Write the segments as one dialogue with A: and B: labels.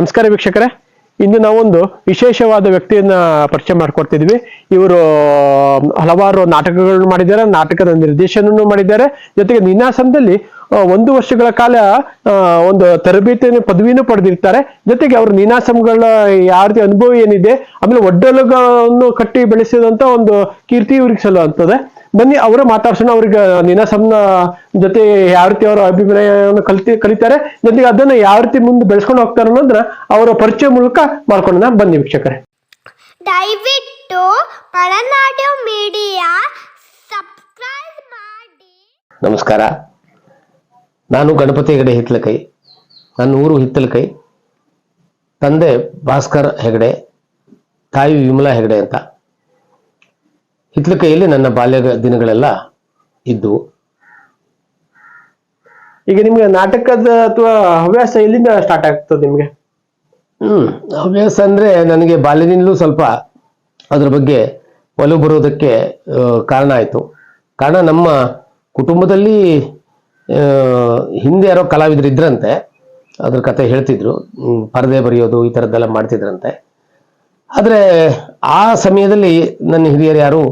A: ನಮಸ್ಕಾರ ವೀಕ್ಷಕರೇ. ಇಂದು ನಾವೊಂದು ವಿಶೇಷವಾದ ವ್ಯಕ್ತಿಯನ್ನ ಪರಿಚಯ ಮಾಡ್ಕೊಡ್ತಿದ್ವಿ. ಇವರು ಹಲವಾರು ನಾಟಕಗಳನ್ನು ಮಾಡಿದ್ದಾರೆ, ನಾಟಕದ ನಿರ್ದೇಶನವನ್ನು ಮಾಡಿದ್ದಾರೆ. ಜೊತೆಗೆ ನೀನಾಸಂದಲ್ಲಿ ಒಂದು ವರ್ಷಗಳ ಕಾಲ ಒಂದು ತರಬೇತಿಯನ್ನು ಪದವಿನೂ ಪಡೆದಿರ್ತಾರೆ. ಜೊತೆಗೆ ಅವರು ನೀನಾಸಂಗಳ ಯಾವ ರೀತಿ ಅನುಭವ ಏನಿದೆ, ಆಮೇಲೆ ಒಡ್ಡಲುಗಳನ್ನು ಕಟ್ಟಿ ಬೆಳೆಸಿದಂತ ಒಂದು ಕೀರ್ತಿ ಇವ್ರಿಗೆ ಸಲ್ಲುವಂತದೆ ಬನ್ನಿ ಅವರ ಮಾತಾಡ್ಸೋಣ ಅವ್ರಿಗೆ ನೀನಾಸಂನ ಜೊತೆ ಯಾವ ರೀತಿ ಅವರ ಅಭಿಪ್ರಾಯವನ್ನು ಕಲಿತಿ ಕಲಿತಾರೆ ಜೊತೆಗೆ ಅದನ್ನ ಯಾವ ರೀತಿ ಮುಂದೆ ಬೆಳೆಸ್ಕೊಂಡು ಹೋಗ್ತಾರೆ ಅನ್ನೋದ್ರ ಅವರ ಪರಿಚಯ ಮೂಲಕ ಮಾಡ್ಕೊಳ್ಳೋಣ. ಬನ್ನಿ ವೀಕ್ಷಕರೇ.
B: ದಯವಿಟ್ಟು ಮೀಡಿಯಾ ಸಬ್ಸ್ಕ್ರೈಬ್ ಮಾಡಿ.
C: ನಮಸ್ಕಾರ. ನಾನು ಗಣಪತಿ ಹೆಗಡೆ ಹಿತ್ತಲಕೈ. ನನ್ನ ಊರು ಹಿತ್ತಲಕೈ. ತಂದೆ ಭಾಸ್ಕರ್ ಹೆಗಡೆ ತಾಯಿ ವಿಮಲಾ ಹೆಗಡೆ ಅಂತ. ಹಿತ್ತಲಕೈಯಲ್ಲಿ ನನ್ನ ಬಾಲ್ಯದ ದಿನಗಳೆಲ್ಲ ಇದ್ದು,
A: ಈಗ ನಿಮ್ಗೆ ನಾಟಕದ ಅಥವಾ ಹವ್ಯಾಸ ಎಲ್ಲಿಂದ ಸ್ಟಾರ್ಟ್ ಆಗ್ತದೆ ನಿಮ್ಗೆ?
C: ಹ್ಮ್, ಹವ್ಯಾಸ ಅಂದ್ರೆ ನನಗೆ ಬಾಲ್ಯದಿಂದಲೂ ಸ್ವಲ್ಪ ಅದ್ರ ಬಗ್ಗೆ ಒಲವು ಬರೋದಕ್ಕೆ ಕಾರಣ ಆಯಿತು. ಕಾರಣ ನಮ್ಮ ಕುಟುಂಬದಲ್ಲಿ ಹಿಂದೆ ಯಾರೋ ಕಲಾವಿದ್ರು ಇದ್ರಂತೆ, ಅದ್ರ ಕತೆ ಹೇಳ್ತಿದ್ರು ಪರದೆ ಬರೆಯೋದು ಈ ಥರದ್ದೆಲ್ಲ ಮಾಡ್ತಿದ್ರಂತೆ. ಆದರೆ ಆ ಸಮಯದಲ್ಲಿ ನನ್ನ ಹಿರಿಯರು ಯಾರು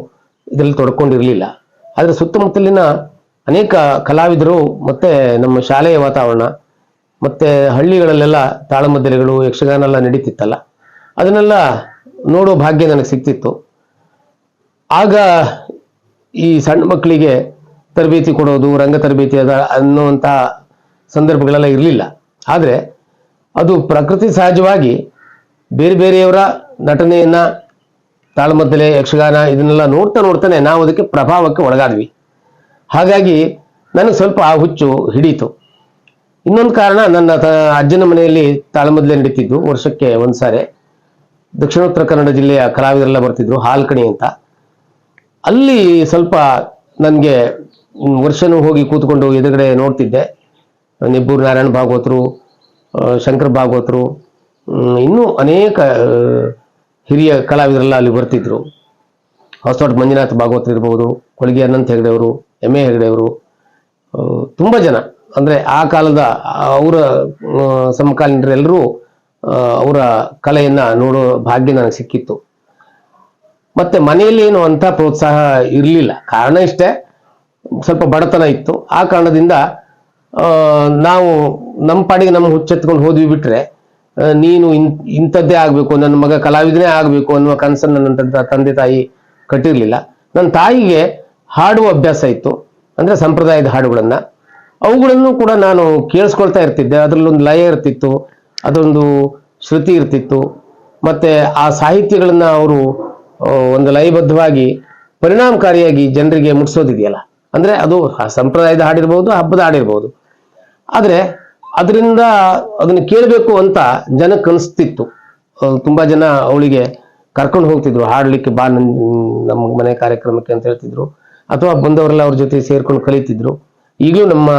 C: ಇದರಲ್ಲಿ ತೊಡ್ಕೊಂಡಿರಲಿಲ್ಲ. ಆದರೆ ಸುತ್ತಮುತ್ತಲಿನ ಅನೇಕ ಕಲಾವಿದರು ಮತ್ತೆ ನಮ್ಮ ಶಾಲೆಯ ವಾತಾವರಣ, ಮತ್ತೆ ಹಳ್ಳಿಗಳಲ್ಲೆಲ್ಲ ತಾಳಮದ್ದಲೆಗಳು ಯಕ್ಷಗಾನ ಎಲ್ಲ ನಡೀತಿತ್ತಲ್ಲ. ಅದನ್ನೆಲ್ಲ ನೋಡೋ ಭಾಗ್ಯ ನನಗೆ ಸಿಕ್ತಿತ್ತು. ಆಗ ಈ ಸಣ್ಣ ಮಕ್ಕಳಿಗೆ ತರಬೇತಿ ಕೊಡೋದು, ರಂಗ ತರಬೇತಿ ಅದ ಅನ್ನುವಂಥ ಸಂದರ್ಭಗಳೆಲ್ಲ ಇರಲಿಲ್ಲ. ಆದರೆ ಅದು ಪ್ರಕೃತಿ ಸಹಜವಾಗಿ ಬೇರೆ ಬೇರೆಯವರ ನಟನೆಯನ್ನ ತಾಳಮದ್ದಲೆ ಯಕ್ಷಗಾನ ಇದನ್ನೆಲ್ಲ ನೋಡ್ತಾ ನೋಡ್ತಾನೆ ನಾವು ಅದಕ್ಕೆ ಪ್ರಭಾವಕ್ಕೆ ಒಳಗಾದ್ವಿ. ಹಾಗಾಗಿ ನನಗೆ ಸ್ವಲ್ಪ ಆ ಹುಚ್ಚು ಹಿಡೀತು. ಇನ್ನೊಂದು ಕಾರಣ ನನ್ನ ಅಜ್ಜನ ಮನೆಯಲ್ಲಿ ತಾಳಮದ್ದಲೆ ನಡೀತಿದ್ದು ವರ್ಷಕ್ಕೆ ಒಂದ್ಸಾರಿ ದಕ್ಷಿಣೋತ್ತರ ಕನ್ನಡ ಜಿಲ್ಲೆಯ ಕಲಾವಿದರೆಲ್ಲ ಬರ್ತಿದ್ರು, ಹಾಲ್ಕಣಿ ಅಂತ. ಅಲ್ಲಿ ಸ್ವಲ್ಪ ನನಗೆ ವರ್ಷನೂ ಹೋಗಿ ಕೂತ್ಕೊಂಡು ಎದುರುಗಡೆ ನೋಡ್ತಿದ್ದೆ. ನಿಬ್ಬೂರು ನಾರಾಯಣ ಭಾಗವತರು ಶಂಕರ್ ಭಾಗವತರು ಇನ್ನೂ ಅನೇಕ ಹಿರಿಯ ಕಲಾವಿದರೆಲ್ಲ ಅಲ್ಲಿ ಬರ್ತಿದ್ರು. ಹೊಸದೊಡ್ಡ ಮಂಜುನಾಥ್ ಭಾಗವತ್ ಇರ್ಬೋದು ಕೊಳಗೆ ಅನಂತ್ ಹೆಗಡೆಯವರು ಎಂ ಎ ಹೆಗಡೆಯವರು ತುಂಬ ಜನ. ಅಂದರೆ ಆ ಕಾಲದ ಅವರ ಸಮಕಾಲೀನರೆಲ್ಲರೂ ಅವರ ಕಲೆಯನ್ನು ನೋಡೋ ಭಾಗ್ಯ ನನಗೆ ಸಿಕ್ಕಿತ್ತು. ಮತ್ತು ಮನೆಯಲ್ಲಿ ಏನು ಅಂತ ಪ್ರೋತ್ಸಾಹ ಇರಲಿಲ್ಲ. ಕಾರಣ ಇಷ್ಟೇ ಸ್ವಲ್ಪ ಬಡತನ ಇತ್ತು. ಆ ಕಾರಣದಿಂದ ನಾವು ನಮ್ಮ ಪಾಡಿಗೆ ನಮ್ಮ ಹುಚ್ಚೆತ್ಕೊಂಡು ಹೋದ್ವಿ ಬಿಟ್ರೆ ಆ, ನೀನು ಇಂಥದ್ದೇ ಆಗಬೇಕು, ನನ್ನ ಮಗ ಕಲಾವಿದನೇ ಆಗಬೇಕು ಅನ್ನುವ ಕನಸನ್ನು ನನ್ನ ತಂದೆ- ತಾಯಿ ಕಟ್ಟಿರಲಿಲ್ಲ. ನನ್ನ ತಾಯಿಗೆ ಹಾಡುವ ಅಭ್ಯಾಸ ಇತ್ತು, ಅಂದ್ರೆ ಸಂಪ್ರದಾಯದ ಹಾಡುಗಳನ್ನು. ಅವುಗಳನ್ನು ಕೂಡ ನಾನು ಕೇಳಿಸ್ಕೊಳ್ತಾ ಇರ್ತಿದ್ದೆ, ಅದರಲ್ಲೊಂದು ಲಯ ಇರ್ತಿತ್ತು, ಅದೊಂದು ಶ್ರುತಿ ಇರ್ತಿತ್ತು, ಮತ್ತೆ ಆ ಸಾಹಿತ್ಯಗಳನ್ನು ಅವರು ಒಂದು ಲಯಬದ್ಧವಾಗಿ ಪರಿಣಾಮಕಾರಿಯಾಗಿ ಜನರಿಗೆ ಮುಟ್ಸೋದಿದೆಯಲ್ಲ. ಅಂದ್ರೆ ಅದು ಸಂಪ್ರದಾಯದ ಹಾಡಿರ್ಬೋದು, ಹಬ್ಬದ ಹಾಡಿರ್ಬೋದು. ಆದ್ರೆ ಅದರಿಂದ ಅದನ್ನ ಕೇಳಬೇಕು ಅಂತ ಜನಕ್ಕೆ ಅನಿಸ್ತಿತ್ತು. ತುಂಬಾ ಜನ ಅವಳಿಗೆ ಕರ್ಕೊಂಡು ಹೋಗ್ತಿದ್ರು, ಹಾಡ್ಲಿಕ್ಕೆ ಬಾ ನಮ್ಮ ಮನೆ ಕಾರ್ಯಕ್ರಮಕ್ಕೆ ಅಂತ ಹೇಳ್ತಿದ್ರು. ಅಥವಾ ಬಂದವರೆಲ್ಲ ಅವ್ರ ಜೊತೆ ಸೇರ್ಕೊಂಡು ಕಲಿತಿದ್ರು. ಈಗಲೂ ನಮ್ಮ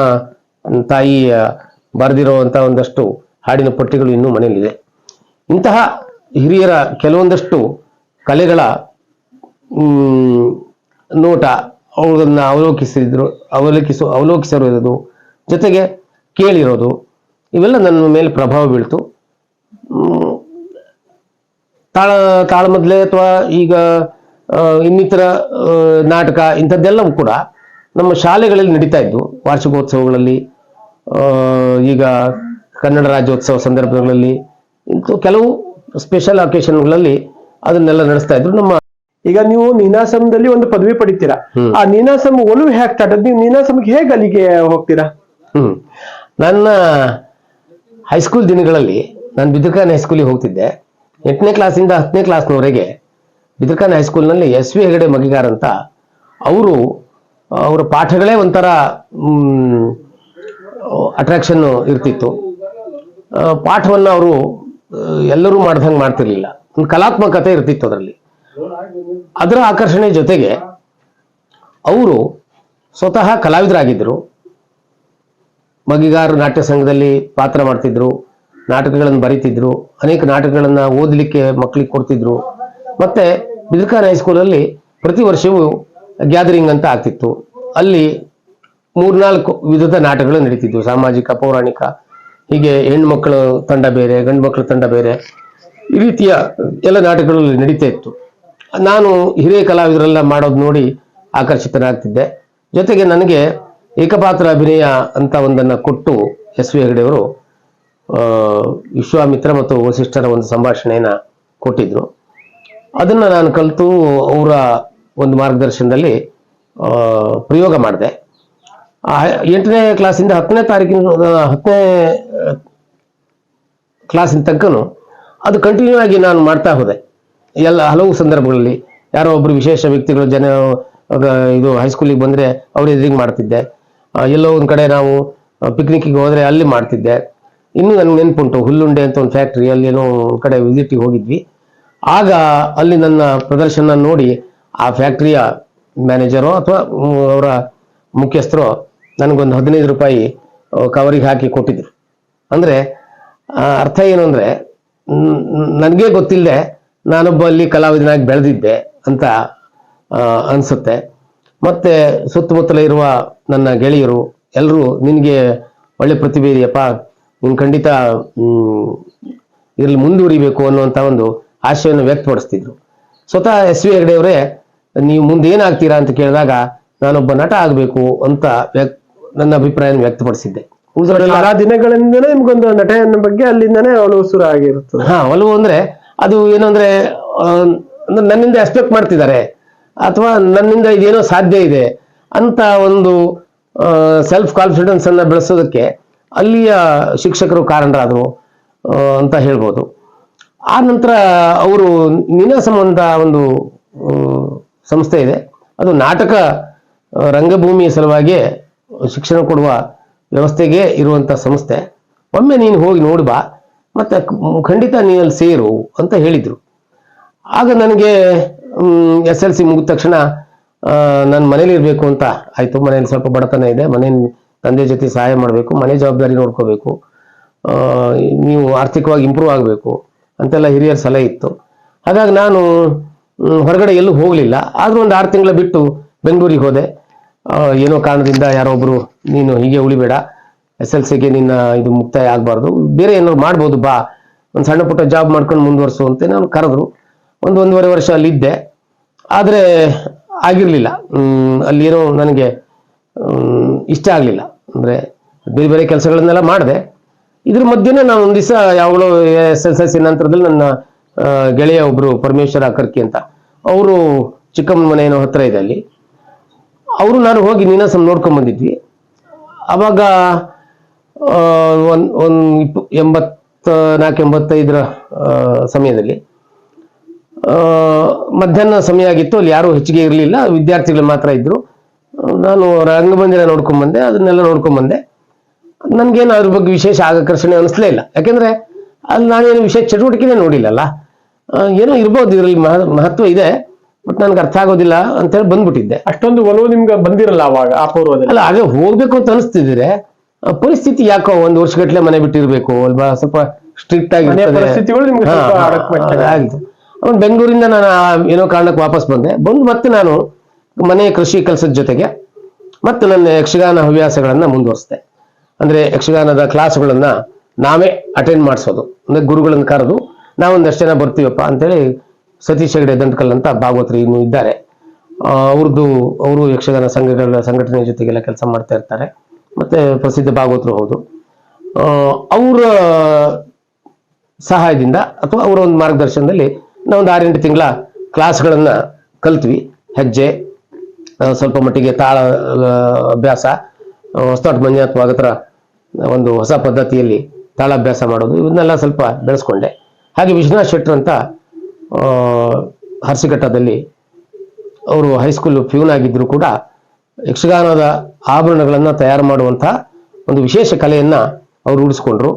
C: ತಾಯಿಯ ಬರೆದಿರುವಂತ ಒಂದಷ್ಟು ಹಾಡಿನ ಪಟ್ಟಿಗಳು ಇನ್ನೂ ಮನೆಯಲ್ಲಿದೆ. ಇಂತಹ ಹಿರಿಯರ ಕೆಲವೊಂದಷ್ಟು ಕಲೆಗಳ ನೋಟ ಅವುಗಳನ್ನ ಅವಲೋಕಿಸಿದ್ರು, ಅವಲೋಕಿಸು, ಅವಲೋಕಿಸಿರೋದು, ಜೊತೆಗೆ ಕೇಳಿರೋದು. ಇವೆಲ್ಲ ನನ್ನ ಮೇಲೆ ಪ್ರಭಾವ ಬೀಳ್ತು. ತಾಳ ತಾಳಮದ್ಲೆ ಅಥವಾ ಈಗ ಇನ್ನಿತರ ನಾಟಕ ಇಂಥದ್ದೆಲ್ಲವೂ ಕೂಡ ನಮ್ಮ ಶಾಲೆಗಳಲ್ಲಿ ನಡೀತಾ ಇದ್ವು. ವಾರ್ಷಿಕೋತ್ಸವಗಳಲ್ಲಿ ಈಗ ಕನ್ನಡ ರಾಜ್ಯೋತ್ಸವ ಸಂದರ್ಭಗಳಲ್ಲಿ ಇಂಥ ಕೆಲವು ಸ್ಪೆಷಲ್ ಅಕೇಶನ್ಗಳಲ್ಲಿ ಅದನ್ನೆಲ್ಲ ನಡೆಸ್ತಾ ಇದ್ರು. ನಮ್ಮ
A: ಈಗ ನೀವು ನೀನಾಸಂದಲ್ಲಿ ಒಂದು ಪದವಿ ಪಡಿತೀರಾ. ಆ ನೀನಾಸಂ ಒಲವು ಹೇಗೆ ನೀವು ನೀನಾಸಂಗೆ ಹೇಗೆ ಅಲ್ಲಿಗೆ ಹೋಗ್ತೀರಾ?
C: ಹ್ಮ್. ನನ್ನ ಹೈಸ್ಕೂಲ್ ದಿನಗಳಲ್ಲಿ ನಾನು ಬಿದ್ರಕಾನ್ ಹೈಸ್ಕೂಲಿಗೆ ಹೋಗ್ತಿದ್ದೆ. ಎಂಟನೇ ಕ್ಲಾಸಿಂದ ಹತ್ತನೇ ಕ್ಲಾಸ್ನವರೆಗೆ ಬಿದ್ರಕಾನ್ ಹೈಸ್ಕೂಲ್ನಲ್ಲಿ ಎಸ್ ವಿ ಹೆಗಡೆ ಮಗಿಗಾರ್ ಅಂತ ಅವರು, ಅವರ ಪಾಠಗಳೇ ಒಂಥರ ಅಟ್ರಾಕ್ಷನ್ ಇರ್ತಿತ್ತು. ಪಾಠವನ್ನ ಅವರು ಎಲ್ಲರೂ ಮಾಡ್ದಂಗೆ ಮಾಡ್ತಿರ್ಲಿಲ್ಲ. ಒಂದು ಕಲಾತ್ಮಕತೆ ಇರ್ತಿತ್ತು ಅದರಲ್ಲಿ. ಅದರ ಆಕರ್ಷಣೆ ಜೊತೆಗೆ ಅವರು ಸ್ವತಃ ಕಲಾವಿದರಾಗಿದ್ದರು ಮಗಿಗಾರ ನಾಟ್ಯ ಸಂಘದಲ್ಲಿ ಪಾತ್ರ ಮಾಡ್ತಿದ್ರು, ನಾಟಕಗಳನ್ನು ಬರೀತಿದ್ರು, ಅನೇಕ ನಾಟಕಗಳನ್ನು ಓದಲಿಕ್ಕೆ ಮಕ್ಕಳಿಗೆ ಕೊಡ್ತಿದ್ರು. ಮತ್ತೆ ಬಿದರ್ಖಾನ್ ಹೈಸ್ಕೂಲಲ್ಲಿ ಪ್ರತಿ ವರ್ಷವೂ ಗ್ಯಾದರಿಂಗ್ ಅಂತ ಆಗ್ತಿತ್ತು. ಅಲ್ಲಿ ಮೂರ್ನಾಲ್ಕು ವಿಧದ ನಾಟಕಗಳು ನಡೀತಿದ್ವು. ಸಾಮಾಜಿಕ, ಪೌರಾಣಿಕ, ಹೀಗೆ ಹೆಣ್ಮಕ್ಳು ತಂಡ ಬೇರೆ ಗಂಡು ಮಕ್ಕಳ ತಂಡ ಬೇರೆ, ಈ ರೀತಿಯ ಎಲ್ಲ ನಾಟಕಗಳಲ್ಲಿ ನಡೀತಾ ಇತ್ತು. ನಾನು ಹಿರಿಯ ಕಲಾವಿದರೆಲ್ಲ ಮಾಡೋದು ನೋಡಿ ಆಕರ್ಷಿತನಾಗ್ತಿದ್ದೆ. ಜೊತೆಗೆ ನನಗೆ ಏಕಪಾತ್ರ ಅಭಿನಯ ಅಂತ ಒಂದನ್ನು ಕೊಟ್ಟು ಎಸ್ ವಿ ಹೆಗಡೆಯವರು ವಿಶ್ವಾಮಿತ್ರ ಮತ್ತು ವಸಿಷ್ಠರ ಒಂದು ಸಂಭಾಷಣೆಯನ್ನು ಕೊಟ್ಟಿದ್ರು. ಅದನ್ನು ನಾನು ಕಲಿತು ಅವರ ಒಂದು ಮಾರ್ಗದರ್ಶನದಲ್ಲಿ ಪ್ರಯೋಗ ಮಾಡಿದೆ. ಎಂಟನೇ ಕ್ಲಾಸಿಂದ ಹತ್ತನೇ ತಾರೀಕಿನ ಹತ್ತನೇ, ಕ್ಲಾಸಿನ ತನಕನು ಅದು ಕಂಟಿನ್ಯೂ ಆಗಿ ನಾನು ಮಾಡ್ತಾ ಹೋದೆ. ಎಲ್ಲ ಹಲವು ಸಂದರ್ಭಗಳಲ್ಲಿ ಯಾರೋ ಒಬ್ಬರು ವಿಶೇಷ ವ್ಯಕ್ತಿಗಳು ಜನ ಇದು ಹೈಸ್ಕೂಲಿಗೆ ಬಂದರೆ ಅವ್ರ ಎದುರಿಗೆ ಮಾಡ್ತಿದ್ದೆ. ಎಲ್ಲೋ ಒಂದ್ ಕಡೆ ನಾವು ಪಿಕ್ನಿಕ್ಕಿಗೆ ಹೋದರೆ ಅಲ್ಲಿ ಮಾಡ್ತಿದ್ದೆ. ಇನ್ನು ನನಗೆ ನೆನಪುಂಟು, ಹುಲ್ಲುಂಡೆ ಅಂತ ಒಂದು ಫ್ಯಾಕ್ಟ್ರಿ ಅಲ್ಲಿ ಏನೋ ಒಂದ್ ಕಡೆ ವಿಸಿಟಿಗೆ ಹೋಗಿದ್ವಿ. ಆಗ ಅಲ್ಲಿ ನನ್ನ ಪ್ರದರ್ಶನ ನೋಡಿ ಆ ಫ್ಯಾಕ್ಟ್ರಿಯ ಮ್ಯಾನೇಜರು ಅಥವಾ ಅವರ ಮುಖ್ಯಸ್ಥರು ನನಗೊಂದು ಹದಿನೈದು ರೂಪಾಯಿ ಕವರಿಗೆ ಹಾಕಿ ಕೊಟ್ಟಿದ್ರು. ಅಂದ್ರೆ ಅರ್ಥ ಏನು ಅಂದ್ರೆ ನನಗೆ ಗೊತ್ತಿಲ್ಲದೆ ನಾನೊಬ್ಬ ಅಲ್ಲಿ ಕಲಾವಿದನಾಗಿ ಬೆಳೆದಿದ್ದೆ ಅಂತ ಅನಿಸುತ್ತೆ ಅನ್ಸುತ್ತೆ. ಮತ್ತೆ ಸುತ್ತಮುತ್ತಲ ಇರುವ ನನ್ನ ಗೆಳೆಯರು ಎಲ್ಲರೂ ನಿನಗೆ ಒಳ್ಳೆ ಪ್ರತಿಭೆ ಇದೆಯಪ್ಪ. ನೀನು ಖಂಡಿತ ಇಲ್ಲಿ ಇದ್ರಲ್ಲಿ ಮುಂದುವರಿಬೇಕು ಅನ್ನುವಂಥ ಒಂದು ಆಶಯವನ್ನು ವ್ಯಕ್ತಪಡಿಸ್ತಿದ್ರು. ಸ್ವತಃ ಎಸ್ ವಿ ಹೆಗಡೆಯವರೇ ನೀವು ಮುಂದೆ ಏನಾಗ್ತೀರಾ ಅಂತ ಕೇಳಿದಾಗ ನಾನೊಬ್ಬ ನಟ ಆಗಬೇಕು ಅಂತ ವ್ಯಕ್ ನನ್ನ ಅಭಿಪ್ರಾಯವನ್ನು ವ್ಯಕ್ತಪಡಿಸಿದ್ದೆ.
A: ಆ ದಿನಗಳಿಂದನೇ ನಿಮ್ಗೊಂದು ನಟನ ಬಗ್ಗೆ ಅಲ್ಲಿಂದನೇ ಒಲವು ಸುರ ಆಗಿರುತ್ತೆ
C: ಹಾ ಒಲವು ಅಂದ್ರೆ ಅದು ಏನು ಅಂದ್ರೆ ಅಂದ್ರೆ ನನ್ನಿಂದ ಎಕ್ಸ್ಪೆಕ್ಟ್ ಮಾಡ್ತಿದ್ದಾರೆ. ಅಥವಾ ನನ್ನಿಂದ ಇದೇನೋ ಸಾಧ್ಯ ಇದೆ ಅಂತ ಒಂದು ಸೆಲ್ಫ್ ಕಾನ್ಫಿಡೆನ್ಸ್ ಅನ್ನ ಬೆಳೆಸೋದಕ್ಕೆ ಅಲ್ಲಿಯ ಶಿಕ್ಷಕರು ಕಾರಣರಾದರು ಅಂತ ಹೇಳ್ಬೋದು. ಆ ನಂತರ ಅವರು ನಿನ ಸಂಬಂಧ ಒಂದು ಸಂಸ್ಥೆ ಇದೆ. ಅದು ನಾಟಕ ರಂಗಭೂಮಿಯ ಸಲುವಾಗಿ ಶಿಕ್ಷಣ ಕೊಡುವ ವ್ಯವಸ್ಥೆಗೆ ಇರುವಂಥ ಸಂಸ್ಥೆ. ಒಮ್ಮೆ ನೀನು ಹೋಗಿ ನೋಡ್ಬಾ ಮತ್ತೆ ಖಂಡಿತ ನೀನು ಅಲ್ಲಿ ಸೇರು ಅಂತ ಹೇಳಿದರು. ಆಗ ನನಗೆ ಎಸ್ ಎಲ್ ಸಿ ಮುಗಿದ ತಕ್ಷಣ ನಾನು ಮನೇಲಿ ಇರಬೇಕು ಅಂತ ಆಯಿತು. ಮನೇಲಿ ಸ್ವಲ್ಪ ಬಡತನ ಇದೆ. ಮನೆ ತಂದೆ ಜೊತೆ ಸಹಾಯ ಮಾಡಬೇಕು. ಮನೆ ಜವಾಬ್ದಾರಿ ನೋಡ್ಕೋಬೇಕು. ನೀವು ಆರ್ಥಿಕವಾಗಿ ಇಂಪ್ರೂವ್ ಆಗಬೇಕು ಅಂತೆಲ್ಲ ಹಿರಿಯರ ಸಲಹೆ ಇತ್ತು. ಹಾಗಾಗಿ ನಾನು ಹೊರಗಡೆ ಎಲ್ಲೂ ಹೋಗಲಿಲ್ಲ. ಆದರೂ ಒಂದು ಆರು ತಿಂಗಳ ಬಿಟ್ಟು ಬೆಂಗಳೂರಿಗೆ ಹೋದೆ. ಏನೋ ಕಾರಣದಿಂದ ಯಾರೋ ಒಬ್ಬರು ನೀನು ಹೀಗೆ ಉಳಿಬೇಡ. ಎಸ್ ಎಲ್ ಸಿಗೆ ನಿನ್ನ ಇದು ಮುಕ್ತಾಯ ಆಗಬಾರ್ದು. ಬೇರೆ ಏನಾದ್ರು ಮಾಡ್ಬೋದು ಬಾ. ಒಂದು ಸಣ್ಣ ಪುಟ್ಟ ಜಾಬ್ ಮಾಡ್ಕೊಂಡು ಮುಂದುವರ್ಸು ಅಂತ ನಾನು ಕರೆದ್ರು. ಒಂದು ಒಂದೂವರೆ ವರ್ಷ ಅಲ್ಲಿದ್ದೆ. ಆದರೆ ಆಗಿರಲಿಲ್ಲ. ಅಲ್ಲಿರೋ ನನಗೆ ಇಷ್ಟ ಆಗಲಿಲ್ಲ. ಅಂದರೆ ಬೇರೆ ಬೇರೆ ಕೆಲಸಗಳನ್ನೆಲ್ಲ ಮಾಡಿದೆ. ಇದ್ರ ಮಧ್ಯೆನೇ ನಾನು ಒಂದು ದಿವಸ ಯಾವಾಗಲೂ ಎಸ್ ಎಸ್ ಎಸ್ ನಂತರದಲ್ಲಿ ನನ್ನ ಗೆಳೆಯ ಒಬ್ಬರು ಪರಮೇಶ್ವರ ಅಕರ್ಕಿ ಅಂತ, ಅವರು ಚಿಕ್ಕಮ್ಮನ ಮನೆ ಏನೋ ಹತ್ರ ಇದೆ ಅಲ್ಲಿ. ಅವರು ನಾನು ಹೋಗಿ ನೀನ ನೋಡ್ಕೊಂಡ್ ನೋಡ್ಕೊಂಬಂದಿದ್ವಿ ಅವಾಗ ಒಂದು ಒಂದು ಇಪ್ಪ ಎಂಬತ್ತ ನಾಲ್ಕು ಎಂಬತ್ತೈದರ ಸಮಯದಲ್ಲಿ ಮಧ್ಯಾಹ್ನ ಸಮಯ ಆಗಿತ್ತು ಅಲ್ಲಿ ಯಾರೂ ಹೆಚ್ಚಿಗೆ ಇರಲಿಲ್ಲ ವಿದ್ಯಾರ್ಥಿಗಳು ಮಾತ್ರ ಇದ್ರು. ನಾನು ರಂಗಮಂದಿರ ನೋಡ್ಕೊಂಡ್ ಬಂದೆ ಅದನ್ನೆಲ್ಲ ನೋಡ್ಕೊಂಡ್ ಬಂದೆ ನನ್ಗೇನು ಅದ್ರ ಬಗ್ಗೆ ವಿಶೇಷ ಆಕರ್ಷಣೆ ಅನಿಸ್ಲೇ ಇಲ್ಲ. ಯಾಕೆಂದರೆ ಅಲ್ಲಿ ನಾನೇನು ವಿಶೇಷ ಚಟುವಟಿಕೆನೇ ನೋಡಿಲ್ಲಲ್ಲ. ಏನೋ ಇರ್ಬೋದು ಇದರಲ್ಲಿ ಮಹತ್ವ ಇದೆ ಬಟ್ ನನ್ಗೆ ಅರ್ಥ ಆಗೋದಿಲ್ಲ ಅಂತೇಳಿ ಬಂದ್ಬಿಟ್ಟಿದ್ದೆ.
A: ಅಷ್ಟೊಂದು ಒಲವು ನಿಮ್ಗೆ ಬಂದಿರಲ್ಲ ಅವಾಗ ಆ ಪೂರ್ವದಲ್ಲಿ?
C: ಅಲ್ಲ ಹಾಗೆ ಹೋಗ್ಬೇಕು ಅಂತ ಅನಿಸ್ತಿದ್ರೆ ಪರಿಸ್ಥಿತಿ ಯಾಕೋ ಒಂದ್ ವರ್ಷಗಟ್ಲೆ ಮನೆ ಬಿಟ್ಟಿರ್ಬೇಕು ಅಲ್ವಾ ಸ್ವಲ್ಪ ಸ್ಟ್ರಿಕ್ಟ್ ಆಗಿ.
A: ಪರಿಸ್ಥಿತಿಗಳು ನಿಮ್ಗೆ
C: ಹಾ, ಅವನು ಬೆಂಗಳೂರಿಂದ ನಾನು ಏನೋ ಕಾರಣಕ್ಕೆ ವಾಪಸ್ ಬಂದೆ. ಬಂದು ಮತ್ತೆ ನಾನು ಮನೆ ಕೃಷಿ ಕೆಲಸದ ಜೊತೆಗೆ ಮತ್ತು ನನ್ನ ಯಕ್ಷಗಾನ ಹವ್ಯಾಸಗಳನ್ನು ಮುಂದುವರಿಸಿದೆ. ಅಂದರೆ ಯಕ್ಷಗಾನದ ಕ್ಲಾಸ್ಗಳನ್ನು ನಾವೇ ಅಟೆಂಡ್ ಮಾಡಿಸೋದು. ಅಂದರೆ ಗುರುಗಳನ್ನು ಕರೆದು ನಾವೊಂದಷ್ಟು ಜನ ಬರ್ತೀವಪ್ಪ ಅಂತೇಳಿ ಸತೀಶ್ ಹೆಗಡೆ ದಂಟ್ಕಲ್ ಅಂತ ಭಾಗವತರು ಇನ್ನು ಇದ್ದಾರೆ. ಅವ್ರದ್ದು ಅವರು ಯಕ್ಷಗಾನ ಸಂಘಗಳ ಸಂಘಟನೆ ಜೊತೆಗೆಲ್ಲ ಕೆಲಸ ಮಾಡ್ತಾ ಇರ್ತಾರೆ. ಮತ್ತು ಪ್ರಸಿದ್ಧ ಭಾಗವತರು ಹೌದು. ಅವರ ಸಹಾಯದಿಂದ ಅಥವಾ ಅವರ ಒಂದು ಮಾರ್ಗದರ್ಶನದಲ್ಲಿ ನಾವು ಒಂದು ಆರೆಂಟು ತಿಂಗಳ ಕ್ಲಾಸ್ಗಳನ್ನು ಕಲ್ತ್ವಿ. ಹೆಜ್ಜೆ ಸ್ವಲ್ಪ ಮಟ್ಟಿಗೆ ತಾಳ ಅಭ್ಯಾಸ ಹೊಸದೊಟ್ಟು ಮಂಜು ಅಥವಾ ಒಂದು ಹೊಸ ಪದ್ಧತಿಯಲ್ಲಿ ತಾಳಾಭ್ಯಾಸ ಮಾಡೋದು. ಇವನ್ನೆಲ್ಲ ಸ್ವಲ್ಪ ಬೆಳೆಸ್ಕೊಂಡೆ. ಹಾಗೆ ವಿಶ್ವನಾಥ್ ಶೆಟ್ಟರ್ ಅಂತ ಹರ್ಸಿಘಟ್ಟದಲ್ಲಿ ಅವರು ಹೈಸ್ಕೂಲ್ ಪ್ಯೂನ್ ಆಗಿದ್ದರೂ ಕೂಡ ಯಕ್ಷಗಾನದ ಆಭರಣಗಳನ್ನು ತಯಾರು ಮಾಡುವಂಥ ಒಂದು ವಿಶೇಷ ಕಲೆಯನ್ನು ಅವರು ರೂಢಿಸ್ಕೊಂಡ್ರು